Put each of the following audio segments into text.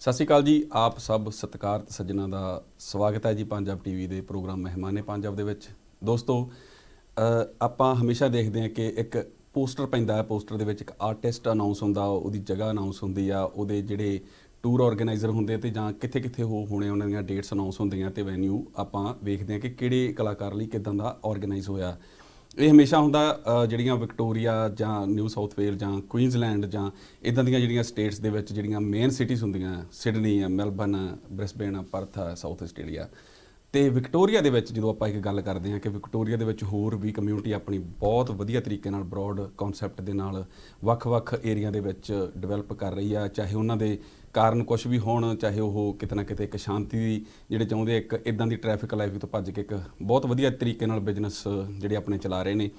ਸਤਿ ਸ਼੍ਰੀ ਅਕਾਲ ਜੀ, ਆਪ ਸਭ ਸਤਿਕਾਰਤ ਸੱਜਣਾ ਦਾ ਸਵਾਗਤ ਹੈ ਜੀ ਪੰਜਾਬ ਟੀਵੀ ਦੇ ਪ੍ਰੋਗਰਾਮ ਮਹਿਮਾਨੇ ਪੰਜਾਬ ਦੇ ਵਿੱਚ। ਦੋਸਤੋ ਆਪਾਂ ਹਮੇਸ਼ਾ ਦੇਖਦੇ ਹਾਂ ਕਿ ਇੱਕ ਪੋਸਟਰ ਪੈਂਦਾ ਹੈ, ਪੋਸਟਰ ਦੇ ਵਿੱਚ ਇੱਕ ਆਰਟਿਸਟ ਅਨਾਉਂਸ ਹੁੰਦਾ, ਉਹਦੀ ਜਗ੍ਹਾ ਅਨਾਉਂਸ ਹੁੰਦੀ ਆ, ਉਹਦੇ ਜਿਹੜੇ ਟੂਰ ਆਰਗੇਨਾਈਜ਼ਰ ਹੁੰਦੇ ਤੇ ਜਾਂ ਕਿੱਥੇ ਕਿੱਥੇ ਉਹ ਹੋਣੇ ਉਹਨਾਂ ਦੀਆਂ ਡੇਟਸ ਅਨਾਉਂਸ ਹੁੰਦੀਆਂ ਤੇ ਵੈਨਿਊ ਆਪਾਂ ਵੇਖਦੇ ਹਾਂ ਕਿ ਕਿਹੜੇ ਕਲਾਕਾਰ ਲਈ ਕਿਦਾਂ ਦਾ ਆਰਗੇਨਾਈਜ਼ ਹੋਇਆ। ਇਹ ਹਮੇਸ਼ਾ ਹੁੰਦਾ ਜਿਹੜੀਆਂ ਵਿਕਟੋਰੀਆ ਜਾਂ ਨਿਊ ਸਾਊਥ ਵੇਲ ਜਾਂ ਕੁਈਨਜ਼ਲੈਂਡ ਜਾਂ ਇਦਾਂ ਦੀਆਂ ਜਿਹੜੀਆਂ ਸਟੇਟਸ ਦੇ ਵਿੱਚ ਜਿਹੜੀਆਂ ਮੇਨ ਸਿਟੀਜ਼ ਹੁੰਦੀਆਂ, ਸਿਡਨੀ ਆ ਮੈਲਬਨ ਆ ਬ੍ਰਿਸਬੇਨ ਆ ਪਰਥ ਆ ਸਾਊਥ ਆਸਟ੍ਰੇਲੀਆ। ਤੇ ਵਿਕਟੋਰੀਆ ਦੇ ਵਿੱਚ ਜਦੋਂ ਆਪਾਂ ਇੱਕ ਗੱਲ ਕਰਦੇ ਹਾਂ ਕਿ ਵਿਕਟੋਰੀਆ ਦੇ ਵਿੱਚ ਹੋਰ ਵੀ ਕਮਿਊਨਿਟੀ ਆਪਣੀ ਬਹੁਤ ਵਧੀਆ ਤਰੀਕੇ ਨਾਲ ਬ੍ਰੌਡ ਕਨਸੈਪਟ ਦੇ ਨਾਲ ਵੱਖ-ਵੱਖ ਏਰੀਆ ਦੇ ਵਿੱਚ ਡਿਵੈਲਪ ਕਰ ਰਹੀ ਆ, ਚਾਹੇ ਉਹਨਾਂ ਦੇ ਕਾਰਨ ਕੁਝ ਵੀ ਹੋਣ, ਚਾਹੇ ਉਹ ਕਿਤੇ ਨਾ ਕਿਤੇ ਇੱਕ ਸ਼ਾਂਤੀ ਦੀ, ਜਿਹੜੇ ਚਾਹੁੰਦੇ ਇੱਕ ਇਦਾਂ ਦੀ ਟ੍ਰੈਫਿਕ ਲਾਈਫ ਤੋਂ ਭੱਜ ਕੇ ਇੱਕ ਬਹੁਤ ਵਧੀਆ ਤਰੀਕੇ ਨਾਲ ਬਿਜ਼ਨਸ ਜਿਹੜੇ ਆਪਣੇ ਚਲਾ ਰਹੇ ਨੇ।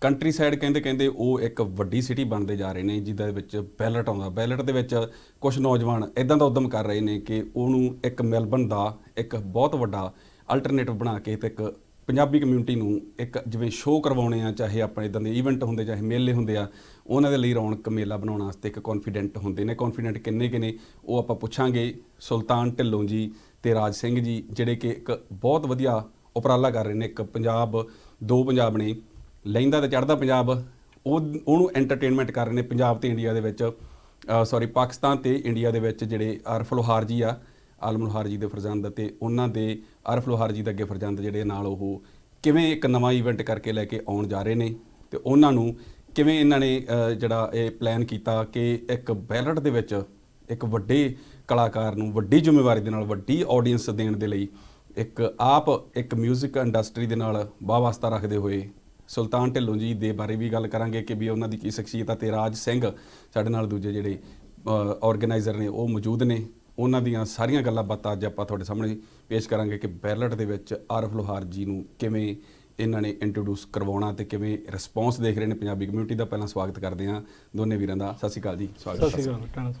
ਕੰਟਰੀ ਸਾਈਡ ਕਹਿੰਦੇ ਕਹਿੰਦੇ ਉਹ ਇੱਕ ਵੱਡੀ ਸਿਟੀ ਬਣਦੇ ਜਾ ਰਹੇ ਨੇ, ਜਿਹਦੇ ਵਿੱਚ ਬੈਲਟ ਆਉਂਦਾ। ਬੈਲਟ ਦੇ ਵਿੱਚ ਕੁਝ ਨੌਜਵਾਨ ਇਦਾਂ ਦਾ ਉਦਮ ਕਰ ਰਹੇ ਨੇ ਕਿ ਉਹਨੂੰ ਇੱਕ ਮੈਲਬਨ ਦਾ ਇੱਕ ਬਹੁਤ ਵੱਡਾ ਅਲਟਰਨੇਟਿਵ ਬਣਾ ਕੇ ਤੇ ਇੱਕ ਪੰਜਾਬੀ ਕਮਿਊਨਿਟੀ ਨੂੰ ਇੱਕ ਜਿਵੇਂ ਸ਼ੋਅ ਕਰਵਾਉਣੇ ਆ, ਚਾਹੇ ਆਪਣੇ ਇਦਾਂ ਦੇ ਇਵੈਂਟ ਹੁੰਦੇ, ਚਾਹੇ ਮੇਲੇ ਹੁੰਦੇ ਆ ਉਹਨਾਂ ਦੇ ਲਈ ਰੌਣਕ ਮੇਲਾ ਬਣਾਉਣ ਵਾਸਤੇ ਇੱਕ ਕੌਨਫੀਡੈਂਟ ਹੁੰਦੇ ਨੇ। ਕੌਨਫੀਡੈਂਟ ਕਿੰਨੇ ਕਿਨੇ ਉਹ ਆਪਾਂ ਪੁੱਛਾਂਗੇ ਸੁਲਤਾਨ ਢਿੱਲੋਂ ਜੀ ਤੇ ਰਾਜ ਸਿੰਘ ਜੀ, ਜਿਹੜੇ ਕਿ ਇੱਕ ਬਹੁਤ ਵਧੀਆ ਉਪਰਾਲਾ ਕਰ ਰਹੇ ਨੇ। ਇੱਕ ਪੰਜਾਬ, ਦੋ ਪੰਜਾਬ ਨੇ, ਲੈਂਦਾ ਤੇ ਚੜ੍ਹਦਾ ਪੰਜਾਬ। ਉਹ, ਉਹਨੂੰ ਐਂਟਰਟੇਨਮੈਂਟ ਕਰ ਰਹੇ ਨੇ ਪੰਜਾਬ ਤੇ ਇੰਡੀਆ ਦੇ ਵਿੱਚ। ਸੌਰੀ ਪਾਕਿਸਤਾਨ ਤੇ ਇੰਡੀਆ ਦੇ ਵਿੱਚ ਜਿਹੜੇ ਅਰਫ ਲੋਹਾਰ ਜੀ ਆ, ਆਲਮ ਲੋਹਾਰ ਜੀ ਦੇ ਫਰਜ਼ੰਦ ਤੇ ਉਹਨਾਂ ਦੇ ਅਰਫ ਲੋਹਾਰ ਜੀ ਦੇ ਅੱਗੇ ਫਰਜ਼ੰਦ ਜਿਹੜੇ ਨਾਲ ਉਹ ਕਿਵੇਂ ਇੱਕ ਨਵਾਂ ਇਵੈਂਟ ਕਰਕੇ ਲੈ ਕੇ ਆਉਣ ਜਾ ਰਹੇ ਨੇ ਤੇ ਉਹਨਾਂ ਨੂੰ ਕਿਵੇਂ ਇਹਨਾਂ ਨੇ ਜਿਹੜਾ ਇਹ ਪਲਾਨ ਕੀਤਾ ਕਿ ਇੱਕ ਬੈਲਟ ਦੇ ਵਿੱਚ ਇੱਕ ਵੱਡੇ ਕਲਾਕਾਰ ਨੂੰ ਵੱਡੀ ਜ਼ਿੰਮੇਵਾਰੀ ਦੇ ਨਾਲ, ਵੱਡੀ ਆਡੀਅנס ਦੇਣ ਦੇ ਲਈ ਇੱਕ ਆਪ ਇੱਕ 뮤직 ਇੰਡਸਟਰੀ ਦੇ ਨਾਲ ਵਾਸਤਾ ਰੱਖਦੇ ਹੋਏ ਸੁਲਤਾਨ ਢਿੱਲੋਂ ਜੀ ਦੇ ਬਾਰੇ ਵੀ ਗੱਲ ਕਰਾਂਗੇ ਕਿ ਵੀ ਉਹਨਾਂ ਦੀ ਕੀ ਸ਼ਖਸੀਅਤ ਆ ਤੇ ਰਾਜ ਸਿੰਘ ਸਾਡੇ ਨਾਲ ਦੂਜੇ ਜਿਹੜੇ ਆਰਗੇਨਾਈਜ਼ਰ ਨੇ ਉਹ ਮੌਜੂਦ ਨੇ। ਉਹਨਾਂ ਦੀਆਂ ਸਾਰੀਆਂ ਗੱਲਾਂ ਬਾਤਾਂ ਅੱਜ ਆਪਾਂ ਤੁਹਾਡੇ ਸਾਹਮਣੇ ਪੇਸ਼ ਕਰਾਂਗੇ ਕਿ ਬੈਲਟ ਦੇ ਵਿੱਚ ਆਰਫ ਲੋਹਾਰ ਜੀ ਨੂੰ ਕਿਵੇਂ ਇਹਨਾਂ ਨੇ ਇੰਟਰੋਡਿਊਸ ਕਰਵਾਉਣਾ ਤੇ ਕਿਵੇਂ ਰਿਸਪੌਂਸ ਦੇਖ ਰਹੇ ਨੇ ਪੰਜਾਬੀ ਕਮਿਊਨਿਟੀ ਦਾ ਪਹਿਲਾਂ ਸਵਾਗਤ ਕਰਦੇ ਹਾਂ ਦੋਨੇ ਵੀਰਾਂ ਦਾ ਸਤਿ ਸ਼੍ਰੀ ਅਕਾਲ ਜੀ ਸਵਾਗਤ ਸਤਿ ਸ਼੍ਰੀ ਅਕਾਲ।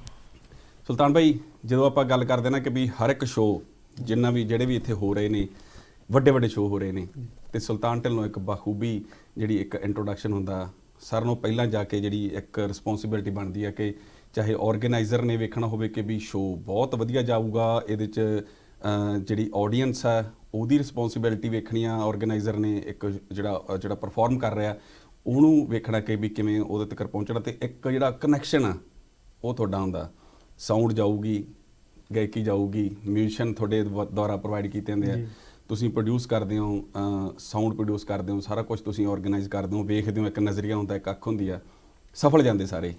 ਸੁਲਤਾਨ ਭਾਈ ਜਦੋਂ ਆਪਾਂ ਗੱਲ ਕਰਦੇ ਨਾ ਕਿ ਵੀ ਹਰ ਇੱਕ ਸ਼ੋਅ ਜਿੰਨਾ ਵੀ ਜਿਹੜੇ ਵੀ ਇੱਥੇ ਹੋ ਰਹੇ ਨੇ ਵੱਡੇ ਵੱਡੇ ਸ਼ੋਅ ਹੋ ਰਹੇ ਨੇ ਤੇ ਸੁਲਤਾਨ ਢਿੱਲੋਂ ਇੱਕ ਬਾਖੂਬੀ ਜਿਹੜੀ ਇੱਕ ਇੰਟਰੋਡਕਸ਼ਨ ਹੁੰਦਾ ਸਾਰਿਆਂ ਨੂੰ ਪਹਿਲਾਂ ਜਾ ਕੇ ਜਿਹੜੀ ਇੱਕ ਰਿਸਪੌਂਸਿਬਿਲਟੀ ਬਣਦੀ ਹੈ ਕਿ ਚਾਹੇ ਆਰਗੇਨਾਈਜ਼ਰ ਨੇ ਵੇਖਣਾ ਹੋਵੇ ਕਿ ਵੀ ਸ਼ੋਅ ਬਹੁਤ ਵਧੀਆ ਜਾਊਗਾ ਇਹਦੇ ਚ ਜਿਹੜੀ ਆਡੀਅנס ਹੈ ਉਹਦੀ ਰਿਸਪੌਂਸਿਬਿਲਟੀ ਵੇਖਣੀ ਆ ਆਰਗੇਨਾਈਜ਼ਰ ਨੇ ਇੱਕ ਜਿਹੜਾ ਜਿਹੜਾ ਪਰਫਾਰਮ ਕਰ ਰਿਹਾ ਉਹਨੂੰ ਵੇਖਣਾ ਕਿ ਵੀ ਕਿਵੇਂ ਉਹਦੇ ਤੱਕ ਪਹੁੰਚਣਾ ਤੇ ਇੱਕ ਜਿਹੜਾ ਕਨੈਕਸ਼ਨ ਆ ਉਹ ਤੁਹਾਡਾ ਹੁੰਦਾ। ਸਾਊਂਡ ਜਾਊਗੀ ਗਾਇਕੀ ਜਾਊਗੀ ਮਿਊਜ਼ੀਸ਼ੀਅਨ ਤੁਹਾਡੇ ਦੁਆ- ਦੁਆਰਾ ਪ੍ਰੋਵਾਈਡ ਕੀਤੇ ਜਾਂਦੇ ਆ। ਤੁਸੀਂ ਪ੍ਰੋਡਿਊਸ ਕਰਦੇ ਹੋ ਸਾਊਂਡ ਪ੍ਰੋਡਿਊਸ ਕਰਦੇ ਹੋ ਸਾਰਾ ਕੁਝ ਤੁਸੀਂ ਆਰਗੇਨਾਈਜ਼ ਕਰਦੇ ਹੋ ਵੇਖਦੇ ਹੋ ਇੱਕ ਨਜ਼ਰੀਆ ਹੁੰਦਾ ਇੱਕ ਅੱਖ ਹੁੰਦੀ ਆ ਸਫਲ ਜਾਂਦੇ ਸਾਰੇ।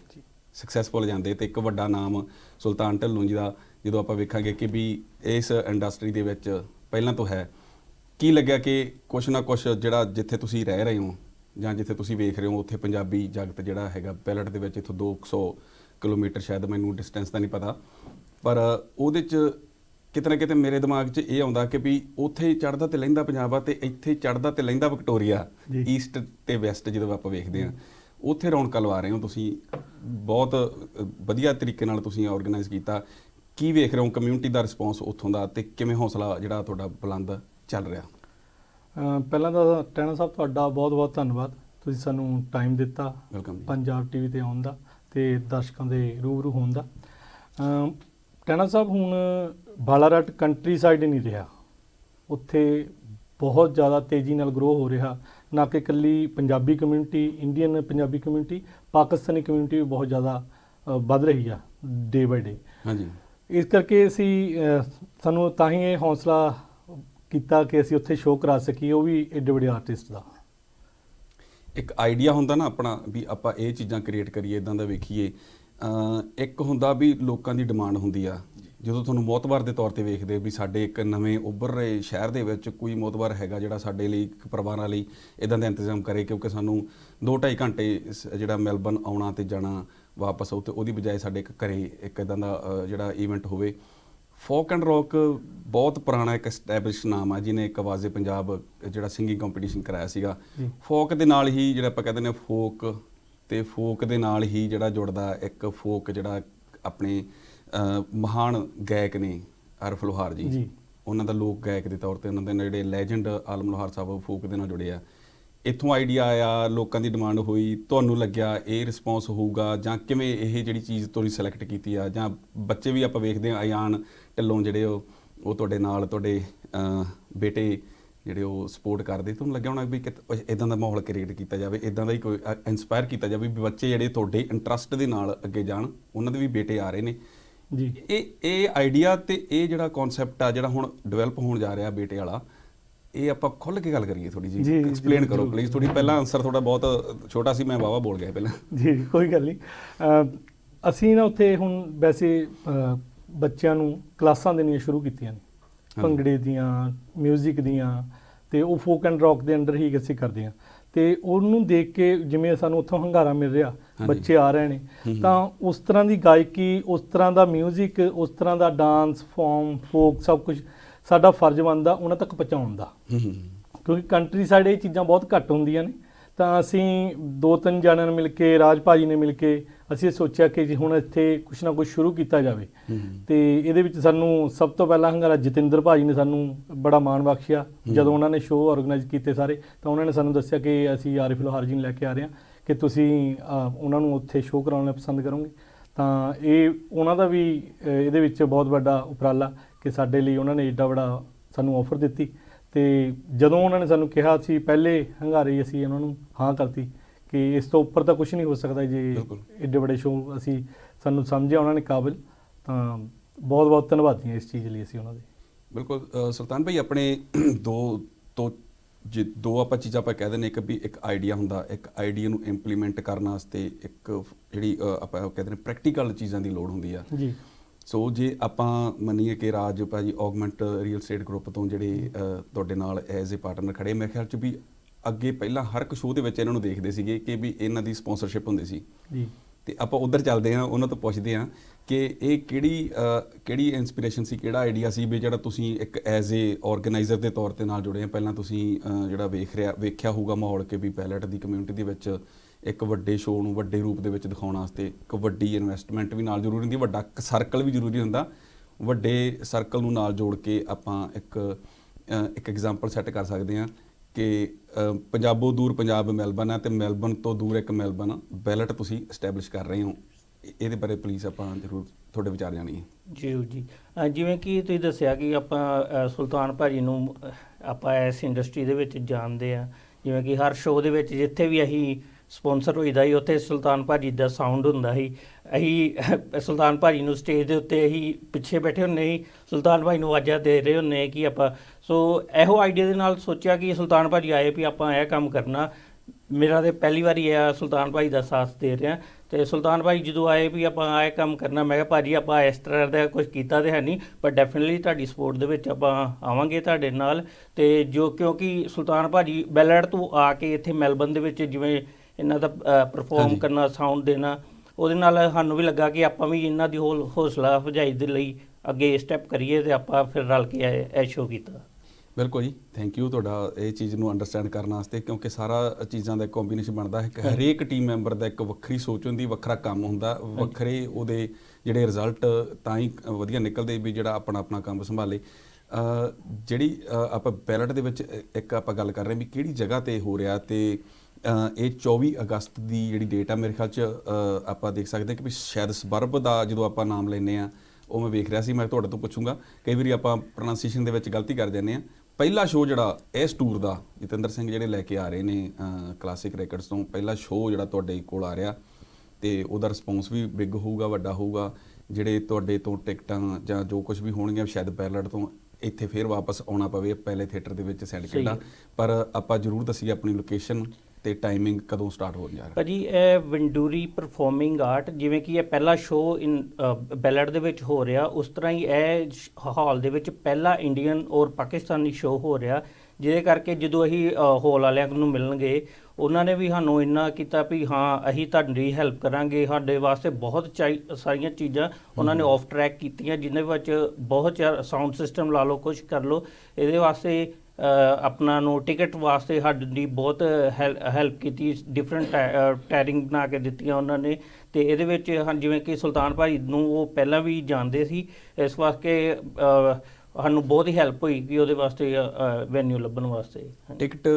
ਸਕਸੈਸਫੁਲ ਜਾਂਦੇ ਤੇ ਇੱਕ ਵੱਡਾ ਨਾਮ ਸੁਲਤਾਨ ਢਿੱਲੋਂ ਜੀ ਦਾ ਜਦੋਂ ਆਪਾਂ ਵੇਖਾਂਗੇ ਕਿ ਵੀ ਇਸ ਇੰਡਸਟਰੀ ਦੇ ਵਿੱਚ ਪਹਿਲਾਂ ਤੋਂ ਹੈ ਕੀ ਲੱਗਿਆ ਕਿ ਕੁਛ ਨਾ ਕੁਛ ਜਿਹੜਾ ਜਿੱਥੇ ਤੁਸੀਂ ਰਹਿ ਰਹੇ ਹੋ ਜਾਂ ਜਿੱਥੇ ਤੁਸੀਂ ਵੇਖ ਰਹੇ ਹੋ ਉੱਥੇ ਪੰਜਾਬੀ ਜਗਤ ਜਿਹੜਾ ਹੈਗਾ ਪੈਲਟ ਦੇ ਵਿੱਚ ਇਥੋਂ 200 ਕਿਲੋਮੀਟਰ ਸ਼ਾਇਦ ਮੈਨੂੰ ਡਿਸਟੈਂਸ ਦਾ ਨਹੀਂ ਪਤਾ ਪਰ ਉਹਦੇ ਚ ਕਿਤੇ ਨਾ ਕਿਤੇ ਮੇਰੇ ਦਿਮਾਗ 'ਚ ਇਹ ਆਉਂਦਾ ਕਿ ਵੀ ਉੱਥੇ ਚੜਦਾ ਤੇ ਲਹਿੰਦਾ ਪੰਜਾਬ ਆ ਤੇ ਇੱਥੇ ਚੜਦਾ ਤੇ ਲਹਿੰਦਾ ਵਿਕਟੋਰੀਆ। ਈਸਟ ਤੇ ਵੈਸਟ ਜਦੋਂ ਆਪਾਂ ਵੇਖਦੇ ਆ। ਉੱਥੇ ਰੌਣਕਾਂ ਲਵਾ ਰਹੇ ਹੋ ਤੁਸੀਂ ਬਹੁਤ ਵਧੀਆ ਤਰੀਕੇ ਨਾਲ ਤੁਸੀਂ ਆਰਗੇਨਾਈਜ਼ ਕੀਤਾ। ਕੀ ਵੇਖ ਰਹੇ ਹੋ ਕਮਿਊਨਿਟੀ ਦਾ ਰਿਸਪੌਂਸ ਉੱਥੋਂ ਦਾ ਤੇ ਕਿਵੇਂ ਹੌਸਲਾ ਜਿਹੜਾ ਤੁਹਾਡਾ ਬੁਲੰਦ ਚੱਲ ਰਿਹਾ? ਪਹਿਲਾਂ ਤਾਂ ਟਾਣਾ ਸਾਹਿਬ ਤੁਹਾਡਾ ਬਹੁਤ-ਬਹੁਤ ਧੰਨਵਾਦ। ਤੁਸੀਂ ਸਾਨੂੰ ਟਾਈਮ ਦਿੱਤਾ ਵੈਲਕਮ ਜੀ। ਪੰਜਾਬ ਟੀਵੀ ਤੇ ਆਉਣ ਦਾ ਤੇ ਦਰਸ਼ਕਾਂ ਦੇ ਰੂਬਰੂ ਹੋਣ ਦਾ। ਟਾਣਾ ਸਾਹਿਬ ਹੁਣ ਬਾਲਾਰਟ ਕੰਟਰੀ ਸਾਈਡ ਨਹੀਂ ਰਿਹਾ। ਉੱਥੇ ਬਹੁਤ ਜ਼ਿਆਦਾ ਤੇਜ਼ੀ ਨਾਲ ਗਰੋ ਹੋ ਰਿਹਾ। ਨਾ ਕਿ ਇਕੱਲੀ Punjabi community Indian Punjabi community Pakistani community ਵੀ ਬਹੁਤ ਜ਼ਿਆਦਾ ਵੱਧ ਰਹੀ ਆ ਡੇ ਬਾਈ ਡੇ ਹਾਂਜੀ। ਇਸ ਕਰਕੇ ਅਸੀਂ ਸਾਨੂੰ ਤਾਂ ਹੀ ਇਹ ਹੌਸਲਾ ਕੀਤਾ ਕਿ ਅਸੀਂ ਉੱਥੇ ਸ਼ੋਅ ਕਰਾ ਸਕੀਏ, ਉਹ ਵੀ ਐਡੇ ਵੱਡੇ ਆਰਟਿਸਟ ਦਾ। ਇੱਕ ਆਈਡੀਆ ਹੁੰਦਾ ਨਾ ਆਪਣਾ ਵੀ ਆਪਾਂ ਇਹ ਚੀਜ਼ਾਂ ਕ੍ਰੀਏਟ ਕਰੀਏ, ਇਦਾਂ ਦਾ ਵੇਖੀਏ ਇੱਕ ਹੁੰਦਾ ਵੀ ਲੋਕਾਂ ਦੀ ਡਿਮਾਂਡ ਹੁੰਦੀ ਆ। ਜਦੋਂ ਤੁਹਾਨੂੰ ਮੋਤਬਰ ਦੇ ਤੌਰ ਤੇ ਵੇਖਦੇ ਵੀ ਸਾਡੇ ਇੱਕ ਨਵੇਂ ਉੱਭਰ ਰਹੇ ਸ਼ਹਿਰ ਦੇ ਵਿੱਚ ਕੋਈ ਮੋਤਬਰ ਹੈਗਾ ਜਿਹੜਾ ਸਾਡੇ ਲਈ, ਇੱਕ ਪਰਿਵਾਰਾਂ ਲਈ ਇਦਾਂ ਦਾ ਇੰਤਜ਼ਾਮ ਕਰੇ, ਕਿਉਂਕਿ ਸਾਨੂੰ 2.5 ਘੰਟੇ ਸ- ਜਿਹੜਾ ਮੈਲਬਨ ਆਉਣਾ ਤੇ ਜਾਣਾ ਵਾਪਸ ਉਹ ਤੇ ਉਹਦੀ ਬਜਾਏ ਸਾਡੇ ਇੱਕ ਘਰੇ ਇੱਕ ਇਦਾਂ ਦਾ ਜਿਹੜਾ ਇਵੈਂਟ ਹੋਵੇ ਫੋਕ ਐਂਡ ਰੌਕ ਬਹੁਤ ਪੁਰਾਣਾ ਇੱਕ ਐਸਟੈਬਲਿਸ਼ ਨਾਮ ਆ ਜਿਹਨੇ ਇੱਕ ਆਵਾਜ਼ੇ ਪੰਜਾਬ ਜਿਹੜਾ ਸਿੰਗਿੰਗ ਕੰਪੀਟੀਸ਼ਨ ਕਰਾਇਆ ਸੀਗਾ। ਫੋਕ ਦੇ ਨਾਲ ਹੀ ਜਿਹੜਾ ਆਪਾਂ ਕਹਿੰਦੇ ਨੇ ਫੋਕ ਤੇ ਫੋਕ ਦੇ ਨਾਲ ਹੀ ਜਿਹੜਾ ਜੁੜਦਾ ਇੱਕ ਫੋਕ ਜਿਹੜਾ ਆਪਣੇ ਮਹਾਨ ਗਾਇਕ ਨੇ ਅਰਫ ਲੋਹਾਰ ਜੀ। ਉਹਨਾਂ ਦਾ ਲੋਕ ਗਾਇਕ ਦੇ ਤੌਰ ਤੇ ਉਹਨਾਂ ਦੇ ਜਿਹੜੇ ਲੈਜੈਂਡ ਆਲਮ ਲੋਹਾਰ ਸਾਹਿਬ ਫੋਕ ਦੇ ਨਾਲ ਜੁੜੇ ਆ ਇੱਥੋਂ ਆਈਡੀਆ ਆਇਆ ਲੋਕਾਂ ਦੀ ਡਿਮਾਂਡ ਹੋਈ ਤੁਹਾਨੂੰ ਲੱਗਿਆ ਇਹ ਰਿਸਪੌਂਸ ਹੋਊਗਾ ਜਾਂ ਕਿਵੇਂ ਇਹ ਜਿਹੜੀ ਚੀਜ਼ ਤੁਸੀਂ ਸਿਲੈਕਟ ਕੀਤੀ ਆ ਜਾਂ ਬੱਚੇ ਵੀ ਆਪਾਂ ਵੇਖਦੇ ਆ ਆਯਾਨ ਢਿੱਲੋਂ ਜਿਹੜੇ ਉਹ ਉਹ ਤੁਹਾਡੇ ਨਾਲ ਤੁਹਾਡੇ ਬੇਟੇ ਜਿਹੜੇ ਉਹ ਸਪੋਰਟ ਕਰਦੇ ਤੁਹਾਨੂੰ ਲੱਗਿਆ ਹੋਣਾ ਵੀ ਇਦਾਂ ਦਾ ਮਾਹੌਲ ਕ੍ਰੀਏਟ ਕੀਤਾ ਜਾਵੇ ਇਦਾਂ ਦਾ ਹੀ ਕੋਈ ਇਨਸਪਾਇਰ ਕੀਤਾ ਜਾਵੇ ਵੀ ਬੱਚੇ ਜਿਹੜੇ ਤੁਹਾਡੇ ਇੰਟਰਸਟ ਦੇ ਨਾਲ ਅੱਗੇ ਜਾਣ ਉਹਨਾਂ ਦੇ ਵੀ ਬੇਟੇ ਆ ਰਹੇ ਨੇ। ਜੀ। ਇਹ ਇਹ ਆਈਡੀਆ ਤੇ ਇਹ ਜਿਹੜਾ ਕਨਸੈਪਟ ਆ ਜਿਹੜਾ ਹੁਣ ਡਿਵੈਲਪ ਹੋਣ ਜਾ ਰਿਹਾ ਬੇਟੇ ਵਾਲਾ ਇਹ ਆਪਾਂ ਖੁੱਲ ਕੇ ਗੱਲ ਕਰੀਏ ਥੋੜੀ ਜੀ, ਜੀ ਜੀ, ਐਕਸਪਲੇਨ ਕਰੋ ਜ਼ਰੂਰ। ਪਲੀਜ਼ ਥੋੜੀ ਪਹਿਲਾਂ ਆਨਸਰ ਤੁਹਾਡਾ ਬਹੁਤ ਛੋਟਾ ਸੀ ਮੈਂ ਵਾਵਾ ਬੋਲ ਗਿਆ ਪਹਿਲਾਂ ਜੀ ਕੋਈ ਗੱਲ ਨਹੀਂ ਅਹ ਅਸੀਂ ਨਾ ਉੱਥੇ ਹੁਣ ਵੈਸੇ ਅਹ, ਬੱਚਿਆਂ ਨੂੰ ਕਲਾਸਾਂ ਦੇਣੀਆਂ ਸ਼ੁਰੂ ਕੀਤੀਆਂ ਨੇ ਹਾਂਜੀ। ਭੰਗੜੇ ਦੀਆਂ 뮤직 ਦੀਆਂ ਤੇ ਉਹ ਫੋਕ ਐਂਡ ਰੌਕ ਦੇ ਅੰਡਰ ਹੀ ਅਸੀਂ ਕਰਦੇ ਹਾਂ ਤੇ ਉਹਨੂੰ ਦੇਖ ਕੇ ਜਿਵੇਂ ਸਾਨੂੰ ਉੱਥੋਂ ਹੰਗਾਰਾ ਮਿਲ ਰਿਹਾ ਹਾਂਜੀ। ਬੱਚੇ ਆ ਰਹੇ ਨੇ ਹੂੰ ਹੂੰ। ਤਾਂ ਉਸ ਤਰ੍ਹਾਂ ਦੀ ਗਾਇਕੀ ਉਸ ਤਰ੍ਹਾਂ ਦਾ 뮤직 ਉਸ ਤਰ੍ਹਾਂ ਦਾ ਡਾਂਸ ਫਾਰਮ ਫੋਕ ਸਭ ਕੁਝ ਸਾਡਾ ਫਰਜ਼ ਬਣਦਾ ਉਹਨਾਂ ਤੱਕ ਪਹੁੰਚਾਉਣ ਦਾ। ਕਿਉਂਕਿ ਕੰਟਰੀ ਸਾਈਡ ਇਹ ਚੀਜ਼ਾਂ ਬਹੁਤ ਘੱਟ ਹੁੰਦੀਆਂ ਨੇ। ਤਾਂ ਅਸੀਂ ਦੋ ਤਿੰਨ ਜਣਿਆਂ ਨੇ ਮਿਲ ਕੇ ਰਾਜ ਭਾਜੀ ਨੇ ਮਿਲ ਕੇ ਅਸੀਂ ਇਹ ਸੋਚਿਆ ਕਿ ਜੀ ਹੁਣ ਇੱਥੇ ਕੁਛ ਨਾ ਕੁਛ ਸ਼ੁਰੂ ਕੀਤਾ ਜਾਵੇ ਤੇ ਇਹਦੇ ਵਿੱਚ ਸਾਨੂੰ ਸਭ ਤੋਂ ਪਹਿਲਾਂ ਹੰਗਾਰਾ ਜਤਿੰਦਰ ਭਾਜੀ ਨੇ ਸਾਨੂੰ ਬੜਾ ਮਾਣ ਬਖਸ਼ਿਆ। ਜਦੋਂ ਉਹਨਾਂ ਨੇ ਸ਼ੋਅ ਆਰਗੇਨਾਈਜ਼ ਕੀਤੇ ਸਾਰੇ ਤਾਂ ਉਹਨਾਂ ਨੇ ਸਾਨੂੰ ਦੱਸਿਆ ਕਿ ਅਸੀਂ ਆਰਿਫ ਲੋਹਾਰ ਜੀ ਨੂੰ ਲੈ ਕੇ ਆ ਰਹੇ ਹਾਂ ਕਿ ਤੁਸੀਂ ਉਹਨਾਂ ਨੂੰ ਉੱਥੇ ਸ਼ੋਅ ਕਰਾਉਣਾ ਪਸੰਦ ਕਰੋਗੇ। ਤਾਂ ਇਹ ਉਹਨਾਂ ਦਾ ਵੀ ਇਹਦੇ ਵਿੱਚ ਬਹੁਤ ਵੱਡਾ ਉਪਰਾਲਾ ਕਿ ਸਾਡੇ ਲਈ ਉਹਨਾਂ ਨੇ ਏਡਾ ਵੱਡਾ ਸਾਨੂੰ ਆਫਰ ਦਿੱਤੀ। ਤੇ ਜਦੋਂ ਉਹਨਾਂ ਨੇ ਸਾਨੂੰ ਕਿਹਾ ਸੀ ਪਹਿਲੇ ਹੰਗਾਰੇ ਅਸੀਂ ਉਹਨਾਂ ਨੂੰ ਹਾਂ ਕਰਤੀ ਕਿ ਇਸ ਤੋਂ ਉੱਪਰ ਤਾਂ ਕੁਝ ਨਹੀਂ ਹੋ ਸਕਦਾ ਜੇ। ਏਡੇ ਵੱਡੇ ਸ਼ੋਅ ਅਸੀਂ ਸਾਨੂੰ ਸਮਝਿਆ ਉਹਨਾਂ ਨੇ ਕਾਬਿਲ ਤਾਂ ਬਹੁਤ ਬਹੁਤ ਧੰਨਵਾਦੀ ਹਾਂ ਇਸ ਚੀਜ਼ ਲਈ ਅਸੀਂ ਉਹਨਾਂ ਦੇ। ਬਿਲਕੁਲ ਸੁਲਤਾਨ ਭਾਈ ਆਪਣੇ ਦੋ ਤੋਂ ਜੇ ਦੋ ਆਪਾਂ ਚੀਜ਼ਾਂ ਆਪਾਂ ਕਹਿ ਦਿੰਦੇ ਇੱਕ ਵੀ ਇੱਕ ਆਈਡੀਆ ਹੁੰਦਾ ਇੱਕ ਆਈਡੀਆ ਨੂੰ ਇੰਪਲੀਮੈਂਟ ਕਰਨ ਵਾਸਤੇ ਇੱਕ ਜਿਹੜੀ ਆਪਾਂ ਕਹਿੰਦੇ ਨੇ ਪ੍ਰੈਕਟੀਕਲ ਚੀਜ਼ਾਂ ਦੀ ਲੋੜ ਹੁੰਦੀ ਆ। ਜੀ। ਸੋ ਜੇ ਆਪਾਂ ਮੰਨੀਏ ਕਿ ਰਾਜ ਭਾਜੀ ਆਗਮੈਂਟ ਰੀਅਲ ਸਟੇਟ ਗਰੁੱਪ ਤੋਂ ਜਿਹੜੇ ਤੁਹਾਡੇ ਨਾਲ ਐਜ਼ ਅ ਪਾਰਟਨਰ ਖੜੇ ਮੇਰੇ ਖਿਆਲ ਚ ਵੀ ਅੱਗੇ ਪਹਿਲਾਂ ਹਰ ਇੱਕ ਸ਼ੋਅ ਦੇ ਵਿੱਚ ਇਹਨਾਂ ਨੂੰ ਦੇਖਦੇ ਸੀਗੇ ਕਿ ਵੀ ਇਹਨਾਂ ਦੀ ਸਪਾਂਸਰਸ਼ਿਪ ਹੁੰਦੀ ਸੀ। ਜੀ। ਤੇ ਆਪਾਂ ਉਧਰ ਚੱਲਦੇ ਹਾਂ ਉਹਨਾਂ ਤੋਂ ਪੁੱਛਦੇ ਹਾਂ ਕਿ ਇਹ ਕਿਹੜੀ ਕਿਹੜੀ ਇਨਸਪੀਰੇਸ਼ਨ ਸੀ ਕਿਹੜਾ ਆਈਡੀਆ ਸੀ ਵੀ ਜਿਹੜਾ ਤੁਸੀਂ ਇੱਕ ਐਜ਼ ਏ ਆਰਗੇਨਾਈਜ਼ਰ ਦੇ ਤੌਰ ਤੇ ਨਾਲ ਜੁੜੇ ਆ ਪਹਿਲਾਂ ਤੁਸੀਂ ਜਿਹੜਾ ਵੇਖ ਰਿਹਾ ਵੇਖਿਆ ਹੋਊਗਾ ਮਾਹੌਲ ਕਿ ਵੀ ਪੈਲਟ ਦੀ ਕਮਿਊਨਿਟੀ ਦੇ ਵਿੱਚ ਇੱਕ ਵੱਡੇ ਸ਼ੋਅ ਨੂੰ ਵੱਡੇ ਰੂਪ ਦੇ ਵਿੱਚ ਦਿਖਾਉਣ ਵਾਸਤੇ ਇੱਕ ਵੱਡੀ ਇਨਵੈਸਟਮੈਂਟ ਵੀ ਨਾਲ ਜ਼ਰੂਰੀ ਹੁੰਦੀ ਹੈ ਵੱਡਾ ਸਰਕਲ ਵੀ ਜ਼ਰੂਰੀ ਹੁੰਦਾ। ਵੱਡੇ ਸਰਕਲ ਨੂੰ ਨਾਲ ਜੋੜ ਕੇ ਆਪਾਂ ਇੱਕ ਅ, ਇੱਕ ਐਗਜ਼ਾਮਪਲ ਸੈੱਟ ਕਰ ਸਕਦੇ ਹਾਂ ਕਿ ਅ, ਪੰਜਾਬੋਂ ਦੂਰ ਪੰਜਾਬ ਮੈਲਬਨ ਹੈ ਤੇ ਮੈਲਬਨ ਤੋਂ ਦੂਰ ਇੱਕ ਮੈਲਬਨ ਬੈਲਟ ਤੁਸੀਂ ਐਸਟੈਬਲਿਸ਼ ਕਰ ਰਹੇ ਹੋ। ਇਹਦੇ ਬਾਰੇ ਪਲੀਜ਼ ਆਪਾਂ ਜ਼ਰੂਰ ਤੁਹਾਡੇ ਵਿਚਾਰ ਜਾਣੀਏ। ਜੀ। ਜੀ ਜਿਵੇਂ ਕਿ ਤੁਸੀਂ ਦੱਸਿਆ ਕਿ ਆਪਾਂ ਅ, ਸੁਲਤਾਨ ਭਾਜੀ ਨੂੰ ਆਪਾਂ ਇਸ ਇੰਡਸਟਰੀ ਦੇ ਵਿੱਚ ਜਾਣਦੇ ਆ ਜਿਵੇਂ ਕਿ ਹਰ ਸ਼ੋਅ ਦੇ ਵਿੱਚ ਜਿੱਥੇ ਵੀ ਅਸੀਂ ਸਪਾਂਸਰ ਹੋਈਦਾ ਸੀ, ਉੱਥੇ ਸੁਲਤਾਨ ਭਾਜੀ ਦਾ ਸਾਊਂਡ ਹੁੰਦਾ ਸੀ। ਅਸੀਂ, ਸੁਲਤਾਨ ਭਾਜੀ ਨੂੰ ਸਟੇਜ ਦੇ ਉੱਤੇ ਅਸੀਂ ਪਿੱਛੇ ਬੈਠੇ ਹੁੰਨੇ ਸੀ, ਸੁਲਤਾਨ ਭਾਈ ਨੂੰ ਆਵਾਜ਼ਾਂ ਦੇ ਰਹੇ ਹੁੰਨੇ ਕਿ ਆਪਾਂ, ਸੋ ਇਹੋ ਆਈਡੀਆ ਦੇ ਨਾਲ ਸੋਚਿਆ ਕਿ ਸੁਲਤਾਨ ਭਾਜੀ ਆਏ ਵੀ ਆਪਾਂ ਇਹ ਕੰਮ ਕਰਨਾ। ਮੇਰਾ ਤੇ ਪਹਿਲੀ ਵਾਰੀ ਆ ਸੁਲਤਾਨ ਭਾਈ ਦਾ ਸਾਥ ਦੇ ਰਿਹਾ। ਤੇ ਸੁਲਤਾਨ ਭਾਈ ਜਦੋਂ ਆਏ ਵੀ ਆਪਾਂ ਇਹ ਕੰਮ ਕਰਨਾ, ਮੈਂ ਕਿਹਾ ਭਾਜੀ ਆਪਾਂ ਇਸ ਤਰ੍ਹਾਂ ਦਾ ਕੁਝ ਕੀਤਾ ਤੇ ਹੈ ਨਹੀਂ ਪਰ ਡੈਫੀਨਿਟਲੀ ਤੁਹਾਡੀ ਸਪੋਰਟ ਦੇ ਵਿੱਚ ਆਪਾਂ ਆਵਾਂਗੇ ਤੁਹਾਡੇ ਨਾਲ। ਤੇ ਜੋ ਕਿਉਂਕਿ ਸੁਲਤਾਨ ਭਾਜੀ ਬੈਲੜ ਤੋਂ ਆ ਕੇ ਇੱਥੇ ਮੈਲਬਨ ਦੇ ਵਿੱਚ ਜਿਵੇਂ ਇਹਨਾਂ ਦਾ ਪਰਫਾਰਮ। ਕਰਨਾ ਸਾਊਂਡ ਦੇਣਾ ਉਹਦੇ ਨਾਲ ਸਾਨੂੰ ਵੀ ਲੱਗਾ ਕਿ ਆਪਾਂ ਵੀ ਇਹਨਾਂ ਦੀ ਹੌਲ- ਹੌਸਲਾ ਅਫਜ਼ਾਈ ਦੇ ਲਈ ਅੱਗੇ ਸਟੈਪ ਕਰੀਏ ਤੇ ਆਪਾਂ ਫਿਰ ਰਲ ਕੇ ਇਹ ਇਹ ਸ਼ੋਅ ਕੀਤਾ। ਬਿਲਕੁਲ ਜੀ। ਥੈਂਕ ਯੂ ਤੁਹਾਡਾ ਇਹ ਚੀਜ਼ ਨੂੰ ਅੰਡਰਸਟੈਂਡ ਕਰਨ ਵਾਸਤੇ ਕਿਉਂਕਿ ਸਾਰਾ ਚੀਜ਼ਾਂ ਦਾ ਕੰਬੀਨੇਸ਼ਨ ਬਣਦਾ ਹੈ। ਹਰੇਕ ਟੀਮ ਮੈਂਬਰ ਦਾ ਇੱਕ ਵੱਖਰੀ ਸੋਚ ਹੁੰਦੀ ਵੱਖਰਾ ਕੰਮ ਹੁੰਦਾ ਵੱਖਰੇ ਉਹਦੇ ਜਿਹੜੇ ਰਿਜ਼ਲਟ ਤਾਂ ਹੀ ਵਧੀਆ ਨਿਕਲਦੇ ਵੀ ਜਿਹੜਾ ਆਪਣਾ ਆਪਣਾ ਕੰਮ ਸੰਭਾਲੇ। ਜਿਹੜੀ ਆਪਾਂ ਬੈਲਟ ਦੇ ਵਿੱਚ ਇੱਕ ਆਪਾਂ ਗੱਲ ਕਰ ਰਹੇ ਵੀ ਕਿਹੜੀ ਜਗ੍ਹਾ ਤੇ ਹੋ ਰਿਹਾ ਤੇ ਇਹ 24 ਅਗਸਤ ਦੀ ਜਿਹੜੀ ਡੇਟ ਆ ਮੇਰੇ ਖਿਆਲ ਚ ਆਪਾਂ ਦੇਖ ਸਕਦੇ ਹਾਂ ਕਿ ਵੀ ਸ਼ਾਇਦ ਸਬਰਬ ਦਾ ਜਦੋਂ ਆਪਾਂ ਨਾਮ ਲੈਨੇ ਆ ਉਹ ਮੈਂ ਵੇਖ ਰਿਹਾ ਸੀ ਮੈਂ ਤੁਹਾਡੇ ਤੋਂ ਪੁੱਛੂੰਗਾ। ਕਈ ਵਾਰੀ ਆਪਾਂ ਪ੍ਰੋਨਾਂਸੀਏਸ਼ਨ ਦੇ ਵਿੱਚ ਗਲਤੀ ਕਰ ਜਾਂਦੇ ਆ ਪਹਿਲਾ ਸ਼ੋਅ ਜਿਹੜਾ ਇਸ ਟੂਰ ਦਾ ਜਤਿੰਦਰ ਸਿੰਘ ਜਿਹੜੇ ਲੈ ਕੇ ਆ ਰਹੇ ਨੇ ਕਲਾਸਿਕ ਰੈਕਰਡਸ ਤੋਂ ਪਹਿਲਾ ਸ਼ੋਅ ਜਿਹੜਾ ਤੁਹਾਡੇ ਕੋਲ ਆ ਰਿਹਾ ਤੇ ਉਹਦਾ ਰਿਸਪੌਂਸ ਵੀ ਬਿਗ ਹੋਊਗਾ ਵੱਡਾ ਹੋਊਗਾ। ਜਿਹੜੇ ਤੁਹਾਡੇ ਤੋਂ ਟਿਕਟਾਂ ਜਾਂ ਜੋ ਕੁਝ ਵੀ ਹੋਣਗੀਆਂ ਸ਼ਾਇਦ ਪੈਰਲਟ ਤੋਂ ਇੱਥੇ ਫੇਰ ਵਾਪਸ ਆਉਣਾ ਪਵੇ ਪਹਿਲੇ ਥੀਏਟਰ ਦੇ ਵਿੱਚ ਸੈਂਡ ਕਿੱਡਾ। ਪਰ ਆਪਾਂ ਜ਼ਰੂਰ ਦੱਸੀਏ ਆਪਣੀ ਲੋਕੇਸ਼ਨ ਤੇ ਟਾਈਮਿੰਗ ਕਦੋਂ ਸਟਾਰਟ ਹੋਣ ਜਾ ਰਿਹਾ? ਭਾਜੀ ਇਹ ਵਿੰਡੂਰੀ ਪਰਫਾਰਮਿੰਗ ਆਰਟ ਜਿਵੇਂ ਕਿ ਇਹ ਪਹਿਲਾ ਸ਼ੋਅ ਇਨ ਬੈਲਟ ਦੇ ਵਿੱਚ ਹੋ ਰਿਹਾ ਉਸ ਤਰ੍ਹਾਂ ਹੀ ਇਹ ਹਾਲ ਦੇ ਵਿੱਚ ਪਹਿਲਾ ਇੰਡੀਅਨ ਔਰ ਪਾਕਿਸਤਾਨੀ ਸ਼ੋਅ ਹੋ ਰਿਹਾ ਜਿਹਦੇ ਕਰਕੇ ਜਦੋਂ ਅਸੀਂ ਹਾਲ ਵਾਲਿਆਂ ਨੂੰ ਮਿਲਣਗੇ ਉਹਨਾਂ ਨੇ ਵੀ ਸਾਨੂੰ ਇੰਨਾ ਕੀਤਾ ਵੀ ਹਾਂ ਅਸੀਂ ਤੁਹਾਡੀ ਹੈਲਪ ਕਰਾਂਗੇ ਸਾਡੇ ਵਾਸਤੇ ਬਹੁਤ ਸਾਰੀਆਂ ਚੀਜ਼ਾਂ ਉਹਨਾਂ ਨੇ ਆਫ ਟਰੈਕ ਕੀਤੀਆਂ ਜਿਨ੍ਹਾਂ ਵਿੱਚ ਬਹੁਤ ਸਾਊਂਡ ਸਿਸਟਮ ਲਾ ਲਓ ਕੁਝ ਕਰ ਲਓ ਇਹਦੇ ਵਾਸਤੇ ਆਪਣਾ ਨੂੰ ਟਿਕਟ ਵਾਸਤੇ ਸਾਡੀ ਬਹੁਤ ਹੈਲਪ ਕੀਤੀ ਡਿਫਰੈਂਟ ਟੈਰਿੰਗ ਬਣਾ ਕੇ ਦਿੱਤੀਆਂ ਉਹਨਾਂ ਨੇ। ਤੇ ਇਹਦੇ ਵਿੱਚ ਹਾਂ, ਜਿਵੇਂ ਕਿ ਸੁਲਤਾਨ ਭਾਈ ਨੂੰ ਉਹ ਪਹਿਲਾਂ ਵੀ ਜਾਣਦੇ ਸੀ, ਇਸ ਵਾਸਤੇ ਸਾਨੂੰ ਬਹੁਤ ਹੀ ਹੈਲਪ ਹੋਈ ਕਿ ਉਹਦੇ ਵਾਸਤੇ ਵੈਨਿਊ ਲੱਭਣ ਵਾਸਤੇ। ਟਿਕਟ